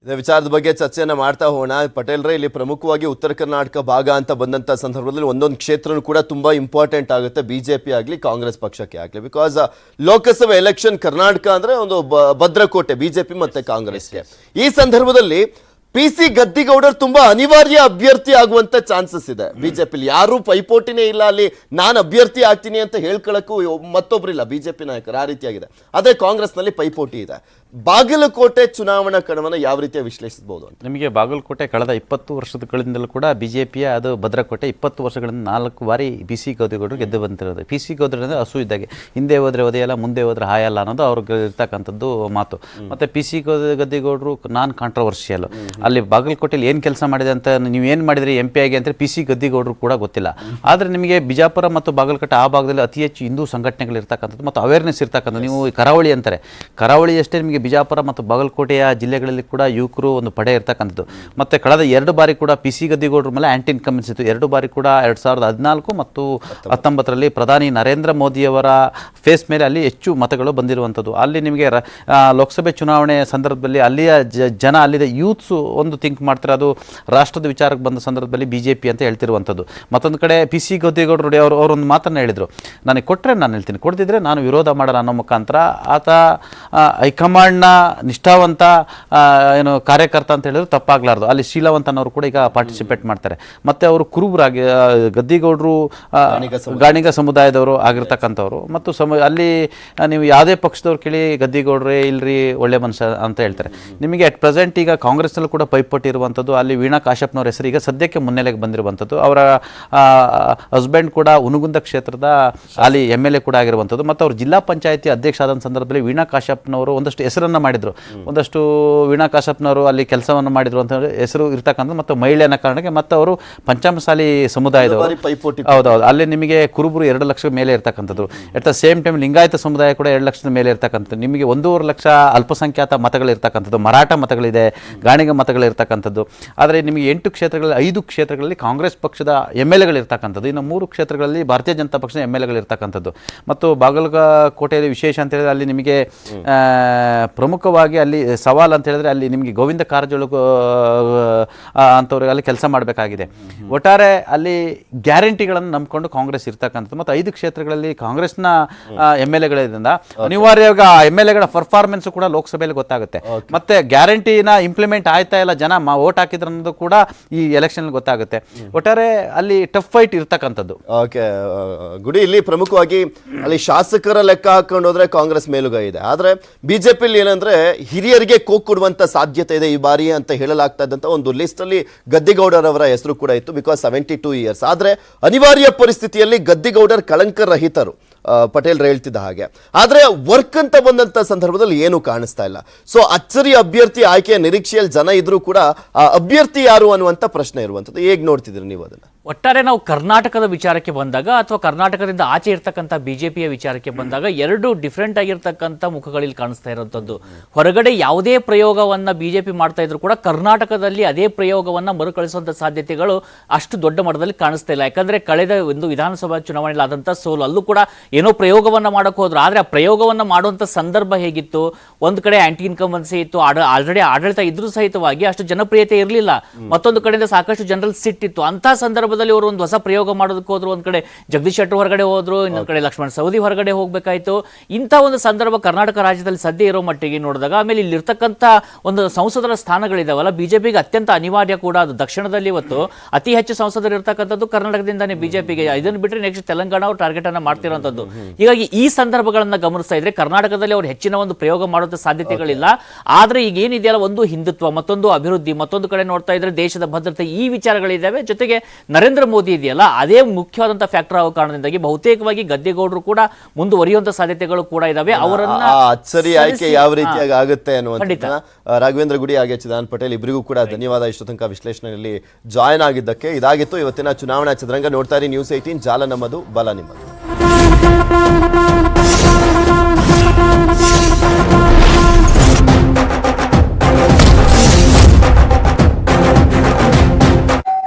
[SPEAKER 1] ಇದೇ ವಿಚಾರದ ಬಗ್ಗೆ ಚರ್ಚೆಯನ್ನು ಮಾಡ್ತಾ ಹೋಗೋಣ. ಪಟೇಲ್ರೇ ಇಲ್ಲಿ ಪ್ರಮುಖವಾಗಿ ಉತ್ತರ ಕರ್ನಾಟಕ ಭಾಗ ಅಂತ ಬಂದಂಥ ಸಂದರ್ಭದಲ್ಲಿ ಒಂದೊಂದು ಕ್ಷೇತ್ರನೂ ಕೂಡ ತುಂಬ ಇಂಪಾರ್ಟೆಂಟ್ ಆಗುತ್ತೆ. ಬಿ ಜೆ ಪಿ ಆಗಲಿ, ಕಾಂಗ್ರೆಸ್ ಪಕ್ಷಕ್ಕೆ ಆಗಲಿ. ಬಿಕಾಸ್ ಲೋಕಸಭೆ ಎಲೆಕ್ಷನ್ ಕರ್ನಾಟಕ ಅಂದರೆ ಒಂದು ಬ- ಭದ್ರಕೋಟೆ ಪಿ ಮತ್ತು ಕಾಂಗ್ರೆಸ್ಗೆ. ಈ ಸಂದರ್ಭದಲ್ಲಿ ಪಿ ಸಿ ಗದ್ದಿಗೌಡರು ತುಂಬಾ ಅನಿವಾರ್ಯ ಅಭ್ಯರ್ಥಿ ಆಗುವಂತ ಚಾನ್ಸಸ್ ಇದೆ. ಬಿಜೆಪಿಲಿ ಯಾರು ಪೈಪೋಟಿನೇ ಇಲ್ಲ ಅಲ್ಲಿ ನಾನು ಅಭ್ಯರ್ಥಿ ಆಗ್ತೀನಿ ಅಂತ ಹೇಳ್ಕೊಳಕ್ಕೂ ಮತ್ತೊಬ್ರಿಲ್ಲ ಬಿಜೆಪಿ ನಾಯಕರು ಆ ರೀತಿಯಾಗಿದೆ. ಅದೇ ಕಾಂಗ್ರೆಸ್ನಲ್ಲಿ ಪೈಪೋಟಿ ಇದೆ. ಬಾಗಲಕೋಟೆ ಚುನಾವಣಾ ಕಣವನ್ನು ಯಾವ ರೀತಿಯ ವಿಶ್ಲೇಷಿಸಬಹುದು ಅಂತ?
[SPEAKER 2] ನಿಮಗೆ ಬಾಗಲಕೋಟೆ ಕಳೆದ ಇಪ್ಪತ್ತು ವರ್ಷಗಳಿಂದಲೂ ಕೂಡ ಬಿಜೆಪಿಯ ಅದು ಭದ್ರಕೋಟೆ ಇಪ್ಪತ್ತು ವರ್ಷಗಳಿಂದ ನಾಲ್ಕು ಬಾರಿ ಬಿ ಸಿ ಗೌದಿಗೌಡರು ಗೆದ್ದು ಬಂದಿರೋದು. ಪಿ ಸಿ ಗೌಡ್ರು ಅಂದರೆ ಹಸು ಇದ್ದಾಗೆ. ಹಿಂದೆ ಹೋದ್ರೆ ಒದೆಯಲ್ಲ ಮುಂದೆ ಹೋದ್ರೆ ಹಾಯಲ್ಲ ಅನ್ನೋದು ಅವ್ರಿಗೆ ಇರ್ತಕ್ಕಂಥದ್ದು ಮಾತು. ಮತ್ತು ಪಿ ಸಿ ಗದ್ದಿಗೌಡರು ನಾನ್ ಕಾಂಟ್ರವರ್ಷಿಯಲ್ ಅಲ್ಲಿ ಬಾಗಲಕೋಟೆಯಲ್ಲಿ ಏನು ಕೆಲಸ ಮಾಡಿದೆ ಅಂತ ನೀವು ಏನು ಮಾಡಿದ್ರಿ ಎಂ ಪಿ ಆಗಿ ಅಂದರೆ ಪಿ ಸಿ ಗದ್ದಿಗೌಡರು ಕೂಡ ಗೊತ್ತಿಲ್ಲ. ಆದರೆ ನಿಮಗೆ ಬಿಜಾಪುರ ಮತ್ತು ಬಾಗಲಕೋಟೆ ಆ ಭಾಗದಲ್ಲಿ ಅತಿ ಹೆಚ್ಚು ಹಿಂದೂ ಸಂಘಟನೆಗಳು ಇರ್ತಕ್ಕಂಥದ್ದು ಮತ್ತು ಅವೇರ್ನೆಸ್ ಇರ್ತಕ್ಕಂಥದ್ದು. ನೀವು ಕರಾವಳಿ ಅಂತಾರೆ. ಕರಾವಳಿ ಅಷ್ಟೇ ನಿಮಗೆ ಬಿಜಾಪುರ ಮತ್ತು ಬಾಗಲಕೋಟೆಯ ಜಿಲ್ಲೆಗಳಲ್ಲಿ ಕೂಡ ಯುವಕರು ಒಂದು ಪಡೆ ಇರ್ತಕ್ಕಂಥದ್ದು. ಮತ್ತು ಕಳೆದ ಎರಡು ಬಾರಿ ಕೂಡ ಪಿ ಸಿ ಗದ್ದಿಗೌಡರ ಮೇಲೆ ಆ್ಯಂಟಿ ಇನ್ಕಮೆನ್ಸ್ ಇತ್ತು. ಎರಡು ಬಾರಿ ಕೂಡ ಎರಡು ಸಾವಿರದ ಹದಿನಾಲ್ಕು ಮತ್ತು ಹತ್ತೊಂಬತ್ತರಲ್ಲಿ ಪ್ರಧಾನಿ ನರೇಂದ್ರ ಮೋದಿಯವರ ಫೇಸ್ ಮೇಲೆ ಅಲ್ಲಿ ಹೆಚ್ಚು ಮತಗಳು ಬಂದಿರುವಂಥದ್ದು. ಅಲ್ಲಿ ನಿಮಗೆ ಲೋಕಸಭೆ ಚುನಾವಣೆ ಸಂದರ್ಭದಲ್ಲಿ ಅಲ್ಲಿಯ ಜನ ಅಲ್ಲಿದ ಯೂತ್ಸು ಒಂದು ಥಿಂಕ್ ಮಾಡ್ತಾರೆ ಅದು ರಾಷ್ಟ್ರದ ವಿಚಾರಕ್ಕೆ ಬಂದ ಸಂದರ್ಭದಲ್ಲಿ ಬಿ ಜೆ ಪಿ ಅಂತ ಹೇಳ್ತಿರುವಂಥದ್ದು. ಮತ್ತೊಂದು ಕಡೆ ಪಿ ಸಿ ಗದ್ದಿಗೌಡರು ಅವರು ಅವರೊಂದು ಮಾತನ್ನು ಹೇಳಿದರು. ನನಗೆ ಕೊಟ್ಟರೆ ನಾನು ಹೇಳ್ತೀನಿ ಕೊಡ್ತಿದ್ರೆ ನಾನು ವಿರೋಧ ಮಾಡಲ್ಲ ಅನ್ನೋ ಮುಖಾಂತರ ಆತ ಹೈಕಮಾಂಡ್ನ ನಿಷ್ಠಾವಂತ ಏನು ಕಾರ್ಯಕರ್ತ ಅಂತ ಹೇಳಿದ್ರು ತಪ್ಪಾಗಲಾರ್ದು. ಅಲ್ಲಿ ಶೀಲವಂತನವರು ಕೂಡ ಈಗ ಪಾರ್ಟಿಸಿಪೇಟ್ ಮಾಡ್ತಾರೆ. ಮತ್ತು ಅವರು ಕುರುಬರಾಗಿ ಗದ್ದಿಗೌಡರು ಗಾಣಿಗ ಸಮುದಾಯದವರು. ಆಗಿರ್ತಕ್ಕಂಥವ್ರು. ಮತ್ತು ಸಮ ಅಲ್ಲಿ ನೀವು ಯಾವುದೇ ಪಕ್ಷದವ್ರು ಕೇಳಿ ಗದ್ದಿಗೌಡ್ರೆ ಇಲ್ರಿ ಒಳ್ಳೆ ಮನುಷ್ಯ ಅಂತ ಹೇಳ್ತಾರೆ. ನಿಮಗೆ ಅಟ್ ಪ್ರೆಸೆಂಟ್ ಈಗ ಕಾಂಗ್ರೆಸ್ನಲ್ಲಿ ಕೂಡ ಪೈಪೋಟಿ ಇರುವಂಥದ್ದು ಅಲ್ಲಿ ವೀಣಾ ಕಾಶ್ಯಪ್ನವ್ರ ಹೆಸರು ಈಗ ಸದ್ಯಕ್ಕೆ ಮುನ್ನೆಲೆಗೆ ಬಂದಿರುವಂಥದ್ದು. ಅವರ ಹಸ್ಬೆಂಡ್ ಕೂಡ ಉನುಗುಂದ ಕ್ಷೇತ್ರದ ಅಲ್ಲಿ ಎಂ ಎಲ್ ಎ ಕೂಡ ಆಗಿರುವಂಥದ್ದು. ಮತ್ತು ಅವರು ಜಿಲ್ಲಾ ಪಂಚಾಯತಿ ಅಧ್ಯಕ್ಷ ಆದ ಸಂದರ್ಭದಲ್ಲಿ ವೀಣಾ ಕಾಶ್ಯಪ್ನವರು ಒಂದಷ್ಟು ಹೆಸರನ್ನು ಮಾಡಿದರು. ಒಂದಷ್ಟು ವೀಣಾ ಕಾಶ್ಯಪ್ನವರು ಅಲ್ಲಿ ಕೆಲಸವನ್ನು ಮಾಡಿದ್ರು ಅಂತ ಹೆಸರು ಇರ್ತಕ್ಕಂಥ ಮತ್ತು ಮಹಿಳೆ ಅನ್ನೋ ಕಾರಣಕ್ಕೆ ಮತ್ತು ಅವರು ಪಂಚಮಸಾಲಿ ಸಮುದಾಯದವರು. ಹೌದೌದು. ಅಲ್ಲಿ ನಿಮಗೆ ಕುರುಬರು ಎರಡು ಲಕ್ಷ ಮೇಲೆ ಇರ್ತಕ್ಕಂಥದ್ದು. At the same time Lingayat ಸಮುದಾಯ ಕೂಡ ಎರಡು ಲಕ್ಷದ ಮೇಲೆ ಇರ್ತಕ್ಕಂಥದ್ದು. ನಿಮಗೆ ಒಂದೂವರೆ ಲಕ್ಷ ಅಲ್ಪಸಂಖ್ಯಾತ ಮತಗಳು ಇರ್ತಕ್ಕಂಥದ್ದು ಮರಾಠ ಮತಗಳಿದೆ. ಗಾಣಿಗ ಮತಗಳು ಇರ್ತಕ್ಕಂಥದ್ದು ಆದರೆ ನಿಮಗೆ ಎಂಟು ಕ್ಷೇತ್ರಗಳಲ್ಲಿ ಐದು ಕ್ಷೇತ್ರಗಳಲ್ಲಿ ಕಾಂಗ್ರೆಸ್ ಪಕ್ಷದ ಎಂ ಎಲ್ ಎಗಳಿರ್ತಕ್ಕಂಥದ್ದು. ಇನ್ನು ಮೂರು ಕ್ಷೇತ್ರಗಳಲ್ಲಿ ಭಾರತೀಯ ಜನತಾ ಪಕ್ಷದ ಎಂ ಎಲ್ ಎಗಳಿರ್ತಕ್ಕಂಥದ್ದು. ಮತ್ತು ಬಾಗಲಕೋಟೆಯಲ್ಲಿ ವಿಶೇಷ ಅಂತ ಹೇಳಿದ್ರೆ ಅಲ್ಲಿ ನಿಮಗೆ ಪ್ರಮುಖವಾಗಿ ಅಲ್ಲಿ ಸವಾಲು ಅಂತ ಹೇಳಿದ್ರೆ ಅಲ್ಲಿ ನಿಮಗೆ ಗೋವಿಂದ ಕಾರಜೋಳ ಅಂಥವ್ರಿಗೆ ಅಲ್ಲಿ ಕೆಲಸ ಮಾಡಬೇಕಾಗಿದೆ. ಒಟ್ಟಾರೆ ಅಲ್ಲಿ ಗ್ಯಾರಂಟಿಗಳನ್ನು ನಂಬಿಕೊಂಡು ಕಾಂಗ್ರೆಸ್ ಇರ್ತಕ್ಕಂಥದ್ದು. ಮತ್ತು ಐದು ಕ್ಷೇತ್ರಗಳಲ್ಲಿ ಕಾಂಗ್ರೆಸ್ನ ಎಂ ಎಲ್ ಎಗಳಿಂದ ಅನಿವಾರ್ಯವಾಗಿ ಆ ಎಂ ಎಲ್ ಎಗಳ ಪರ್ಫಾರ್ಮೆನ್ಸ್ ಕೂಡ ಲೋಕಸಭೆಯಲ್ಲಿ ಗೊತ್ತಾಗುತ್ತೆ. ಮತ್ತೆ ಗ್ಯಾರಂಟಿನ ಇಂಪ್ಲಿಮೆಂಟ್ ಆಯ್ತಾ ಇಲ್ಲ, ಜನ ಓಟ್ ಹಾಕಿದ್ರು ಅನ್ನೋದು ಕೂಡ ಈ ಎಲೆಕ್ಷನ್ ಗೊತ್ತಾಗುತ್ತೆ. ಒಟ್ಟಾರೆ ಅಲ್ಲಿ ಟಫ್ ಫೈಟ್ ಇರ್ತಕ್ಕಂಥದ್ದು.
[SPEAKER 1] ಓಕೆ ಗುಡಿ ಇಲ್ಲಿ ಪ್ರಮುಖವಾಗಿ ಅಲ್ಲಿ ಶಾಸಕರ ಲೆಕ್ಕ ಹಾಕೊಂಡು ಹೋದ್ರೆ ಕಾಂಗ್ರೆಸ್ ಮೇಲುಗೈ ಇದೆ. ಆದ್ರೆ ಬಿಜೆಪಿಲಿ ಏನಂದ್ರೆ ಹಿರಿಯರಿಗೆ ಕೋಕ್ ಕೊಡುವಂತ ಸಾಧ್ಯತೆ ಇದೆ ಈ ಬಾರಿ ಅಂತ ಹೇಳಲಾಗ್ತಾ ಇದ್ದಂತ ಒಂದು ಲಿಸ್ಟ್ ಅಲ್ಲಿ ಗದ್ದಿಗೌಡರವರ ಹೆಸರು ಕೂಡ ಇತ್ತು ಬಿಕಾಸ್ ಸೆವೆಂಟಿ ಟೂ ಇಯರ್ಸ್ ಆದ್ರೆ ಅನಿವಾರ್ಯ ಪರಿಸ್ಥಿತಿಯಲ್ಲಿ ಗದ್ದಿಗೌಡರ್ ಕಳಂಕ ರಹಿತರು ಆ, ಪಟೇಲ್ ಹೇಳ್ತಿದ್ದ ಹಾಗೆ. ಆದರೆ ವರ್ಕ್ ಅಂತ ಬಂದಂತ ಸಂದರ್ಭದಲ್ಲಿ ಏನು ಕಾಣಿಸ್ತಾ ಇಲ್ಲ. ಸೊ ಅಚ್ಚರಿ ಅಭ್ಯರ್ಥಿ ಆಯ್ಕೆಯ ನಿರೀಕ್ಷೆಯಲ್ಲಿ ಜನ ಇದ್ರೂ ಕೂಡ ಆ ಅಭ್ಯರ್ಥಿ ಯಾರು ಅನ್ನುವಂಥ ಪ್ರಶ್ನೆ ಇರುವಂಥದ್ದು. ಹೇಗೆ ನೋಡ್ತಿದ್ರಿ ನೀವು ಅದನ್ನ?
[SPEAKER 6] ಒಟ್ಟಾರೆ ನಾವು ಕರ್ನಾಟಕದ ವಿಚಾರಕ್ಕೆ ಬಂದಾಗ ಅಥವಾ ಕರ್ನಾಟಕದಿಂದ ಆಚೆ ಇರ್ತಕ್ಕಂಥ ಬಿಜೆಪಿಯ ವಿಚಾರಕ್ಕೆ ಬಂದಾಗ ಎರಡು ಡಿಫ್ರೆಂಟ್ ಆಗಿರ್ತಕ್ಕಂಥ ಮುಖಗಳಲ್ಲಿ ಕಾಣಿಸ್ತಾ ಇರೋಂಥದ್ದು ಹೊರಗಡೆ ಯಾವುದೇ ಪ್ರಯೋಗವನ್ನ ಬಿಜೆಪಿ ಮಾಡ್ತಾ ಇದ್ರು ಕೂಡ ಕರ್ನಾಟಕದಲ್ಲಿ ಅದೇ ಪ್ರಯೋಗವನ್ನ ಮರುಕಳಿಸುವಂಥ ಸಾಧ್ಯತೆಗಳು ಅಷ್ಟು ದೊಡ್ಡ ಮಟ್ಟದಲ್ಲಿ ಕಾಣಿಸ್ತಾ ಇಲ್ಲ. ಯಾಕಂದ್ರೆ ಕಳೆದ ಒಂದು ವಿಧಾನಸಭಾ ಚುನಾವಣೆಯಲ್ಲಿ ಆದಂಥ ಸೋಲು, ಅಲ್ಲೂ ಕೂಡ ಏನೋ ಪ್ರಯೋಗವನ್ನ ಮಾಡೋಕ್ಕೆ ಹೋದ್ರು. ಆದರೆ ಆ ಪ್ರಯೋಗವನ್ನ ಮಾಡುವಂಥ ಸಂದರ್ಭ ಹೇಗಿತ್ತು? ಒಂದು ಕಡೆ ಆಂಟಿ ಇನ್ಕಂಬನ್ಸಿ ಇತ್ತು. ಆಲ್ರೆಡಿ ಆಡಳಿತ ಇದ್ರೂ ಸಹಿತವಾಗಿ ಅಷ್ಟು ಜನಪ್ರಿಯತೆ ಇರಲಿಲ್ಲ. ಮತ್ತೊಂದು ಕಡೆಯಿಂದ ಸಾಕಷ್ಟು ಜನರಲ್ಲಿ ಸಿಟ್ಟಿತ್ತು. ಅಂತ ಸಂದರ್ಭದಲ್ಲಿ ಅವರು ಒಂದು ಹೊಸ ಪ್ರಯೋಗ ಮಾಡೋದಕ್ಕೆ ಹೋದ್ರು ಒಂದ್ ಕಡೆ ಜಗದೀಶ್ ಶೆಟ್ಟರ್ ಹೊರಗಡೆ ಹೋದ್ರು ಇನ್ನೊಂದ್ ಕಡೆ ಲಕ್ಷ್ಮಣ್ ಸವದಿ ಹೊರಗಡೆ ಹೋಗ್ಬೇಕಾಯ್ತು. ಇಂಥ ಒಂದು ಸಂದರ್ಭ ಕರ್ನಾಟಕ ರಾಜ್ಯದಲ್ಲಿ ಸದ್ಯ ಇರೋ ಮಟ್ಟಿಗೆ ನೋಡಿದಾಗ ಆಮೇಲೆ ಇಲ್ಲಿರ್ತಕ್ಕಂಥ ಒಂದು ಸಂಸದರ ಸ್ಥಾನಗಳಿದಾವಲ್ಲ ಬಿಜೆಪಿಗೆ ಅತ್ಯಂತ ಅನಿವಾರ್ಯ ಕೂಡ ಅದು ದಕ್ಷಿಣದಲ್ಲಿ ಇವತ್ತು ಅತಿ ಹೆಚ್ಚು ಸಂಸದರು ಇರ್ತಕ್ಕಂಥದ್ದು ಕರ್ನಾಟಕದಿಂದಾನೇ ಬಿಜೆಪಿಗೆ. ಇದನ್ನು ಬಿಟ್ಟರೆ ನೆಕ್ಸ್ಟ್ ತೆಲಂಗಾಣ ಅವ್ರು ಟಾರ್ಗೆಟ್ ಅನ್ನ ಮಾಡ್ತಿರೋಂಥದ್ದು. ಹೀಗಾಗಿ ಈ ಸಂದರ್ಭಗಳನ್ನ ಗಮನಿಸ್ತಾ ಇದ್ರೆ ಕರ್ನಾಟಕದಲ್ಲಿ ಅವ್ರು ಹೆಚ್ಚಿನ ಒಂದು ಪ್ರಯೋಗ ಮಾಡುವಂತ ಸಾಧ್ಯತೆಗಳಿಲ್ಲ. ಆದ್ರೆ ಈಗ ಏನಿದೆಯಲ್ಲ ಒಂದು ಹಿಂದುತ್ವ ಮತ್ತೊಂದು ಅಭಿವೃದ್ಧಿ ಮತ್ತೊಂದು ಕಡೆ ನೋಡ್ತಾ ಇದ್ರೆ ದೇಶದ ಭದ್ರತೆ ಈ ವಿಚಾರಗಳಿದ್ದಾವೆ ಜೊತೆಗೆ ನರೇಂದ್ರ ಮೋದಿ ಇದೆಯಲ್ಲ ಅದೇ ಮುಖ್ಯವಾದಂತ ಫ್ಯಾಕ್ಟರ್ ಆಗೋ ಕಾರಣದಿಂದಾಗಿ ಬಹುತೇಕವಾಗಿ ಗದ್ದೆಗೌಡರು ಕೂಡ ಮುಂದುವರಿಯುವಂತ ಸಾಧ್ಯತೆಗಳು ಕೂಡ ಇದಾವೆ. ಅವರನ್ನ
[SPEAKER 1] ಅಚ್ಚರಿ ಆಯ್ಕೆ ಯಾವ ರೀತಿಯಾಗಿ ಆಗುತ್ತೆ ಅನ್ನುವಂಥ ರಾಘವೇಂದ್ರ ಗುಡಿ ಹಾಗೆ ಚಿದಾನ್ ಪಟೇಲ್ ಇಬ್ಬರಿಗೂ ಕೂಡ ಧನ್ಯವಾದ. ಇಷ್ಟು ತನಕ ವಿಶ್ಲೇಷಣೆಯಲ್ಲಿ ಜಾಯ್ನ್ ಆಗಿದ್ದಕ್ಕೆ ಇದಾಗಿತ್ತು. ಇವತ್ತಿನ ಚುನಾವಣಾ ಚದುರಂಗ ನೋಡ್ತಾ ಇರಿ. ನ್ಯೂಸ್ ಏಟೀನ್ ಜಾಲ ನಮ್ಮದು ಬಲ ನಿಮ್ಮದು.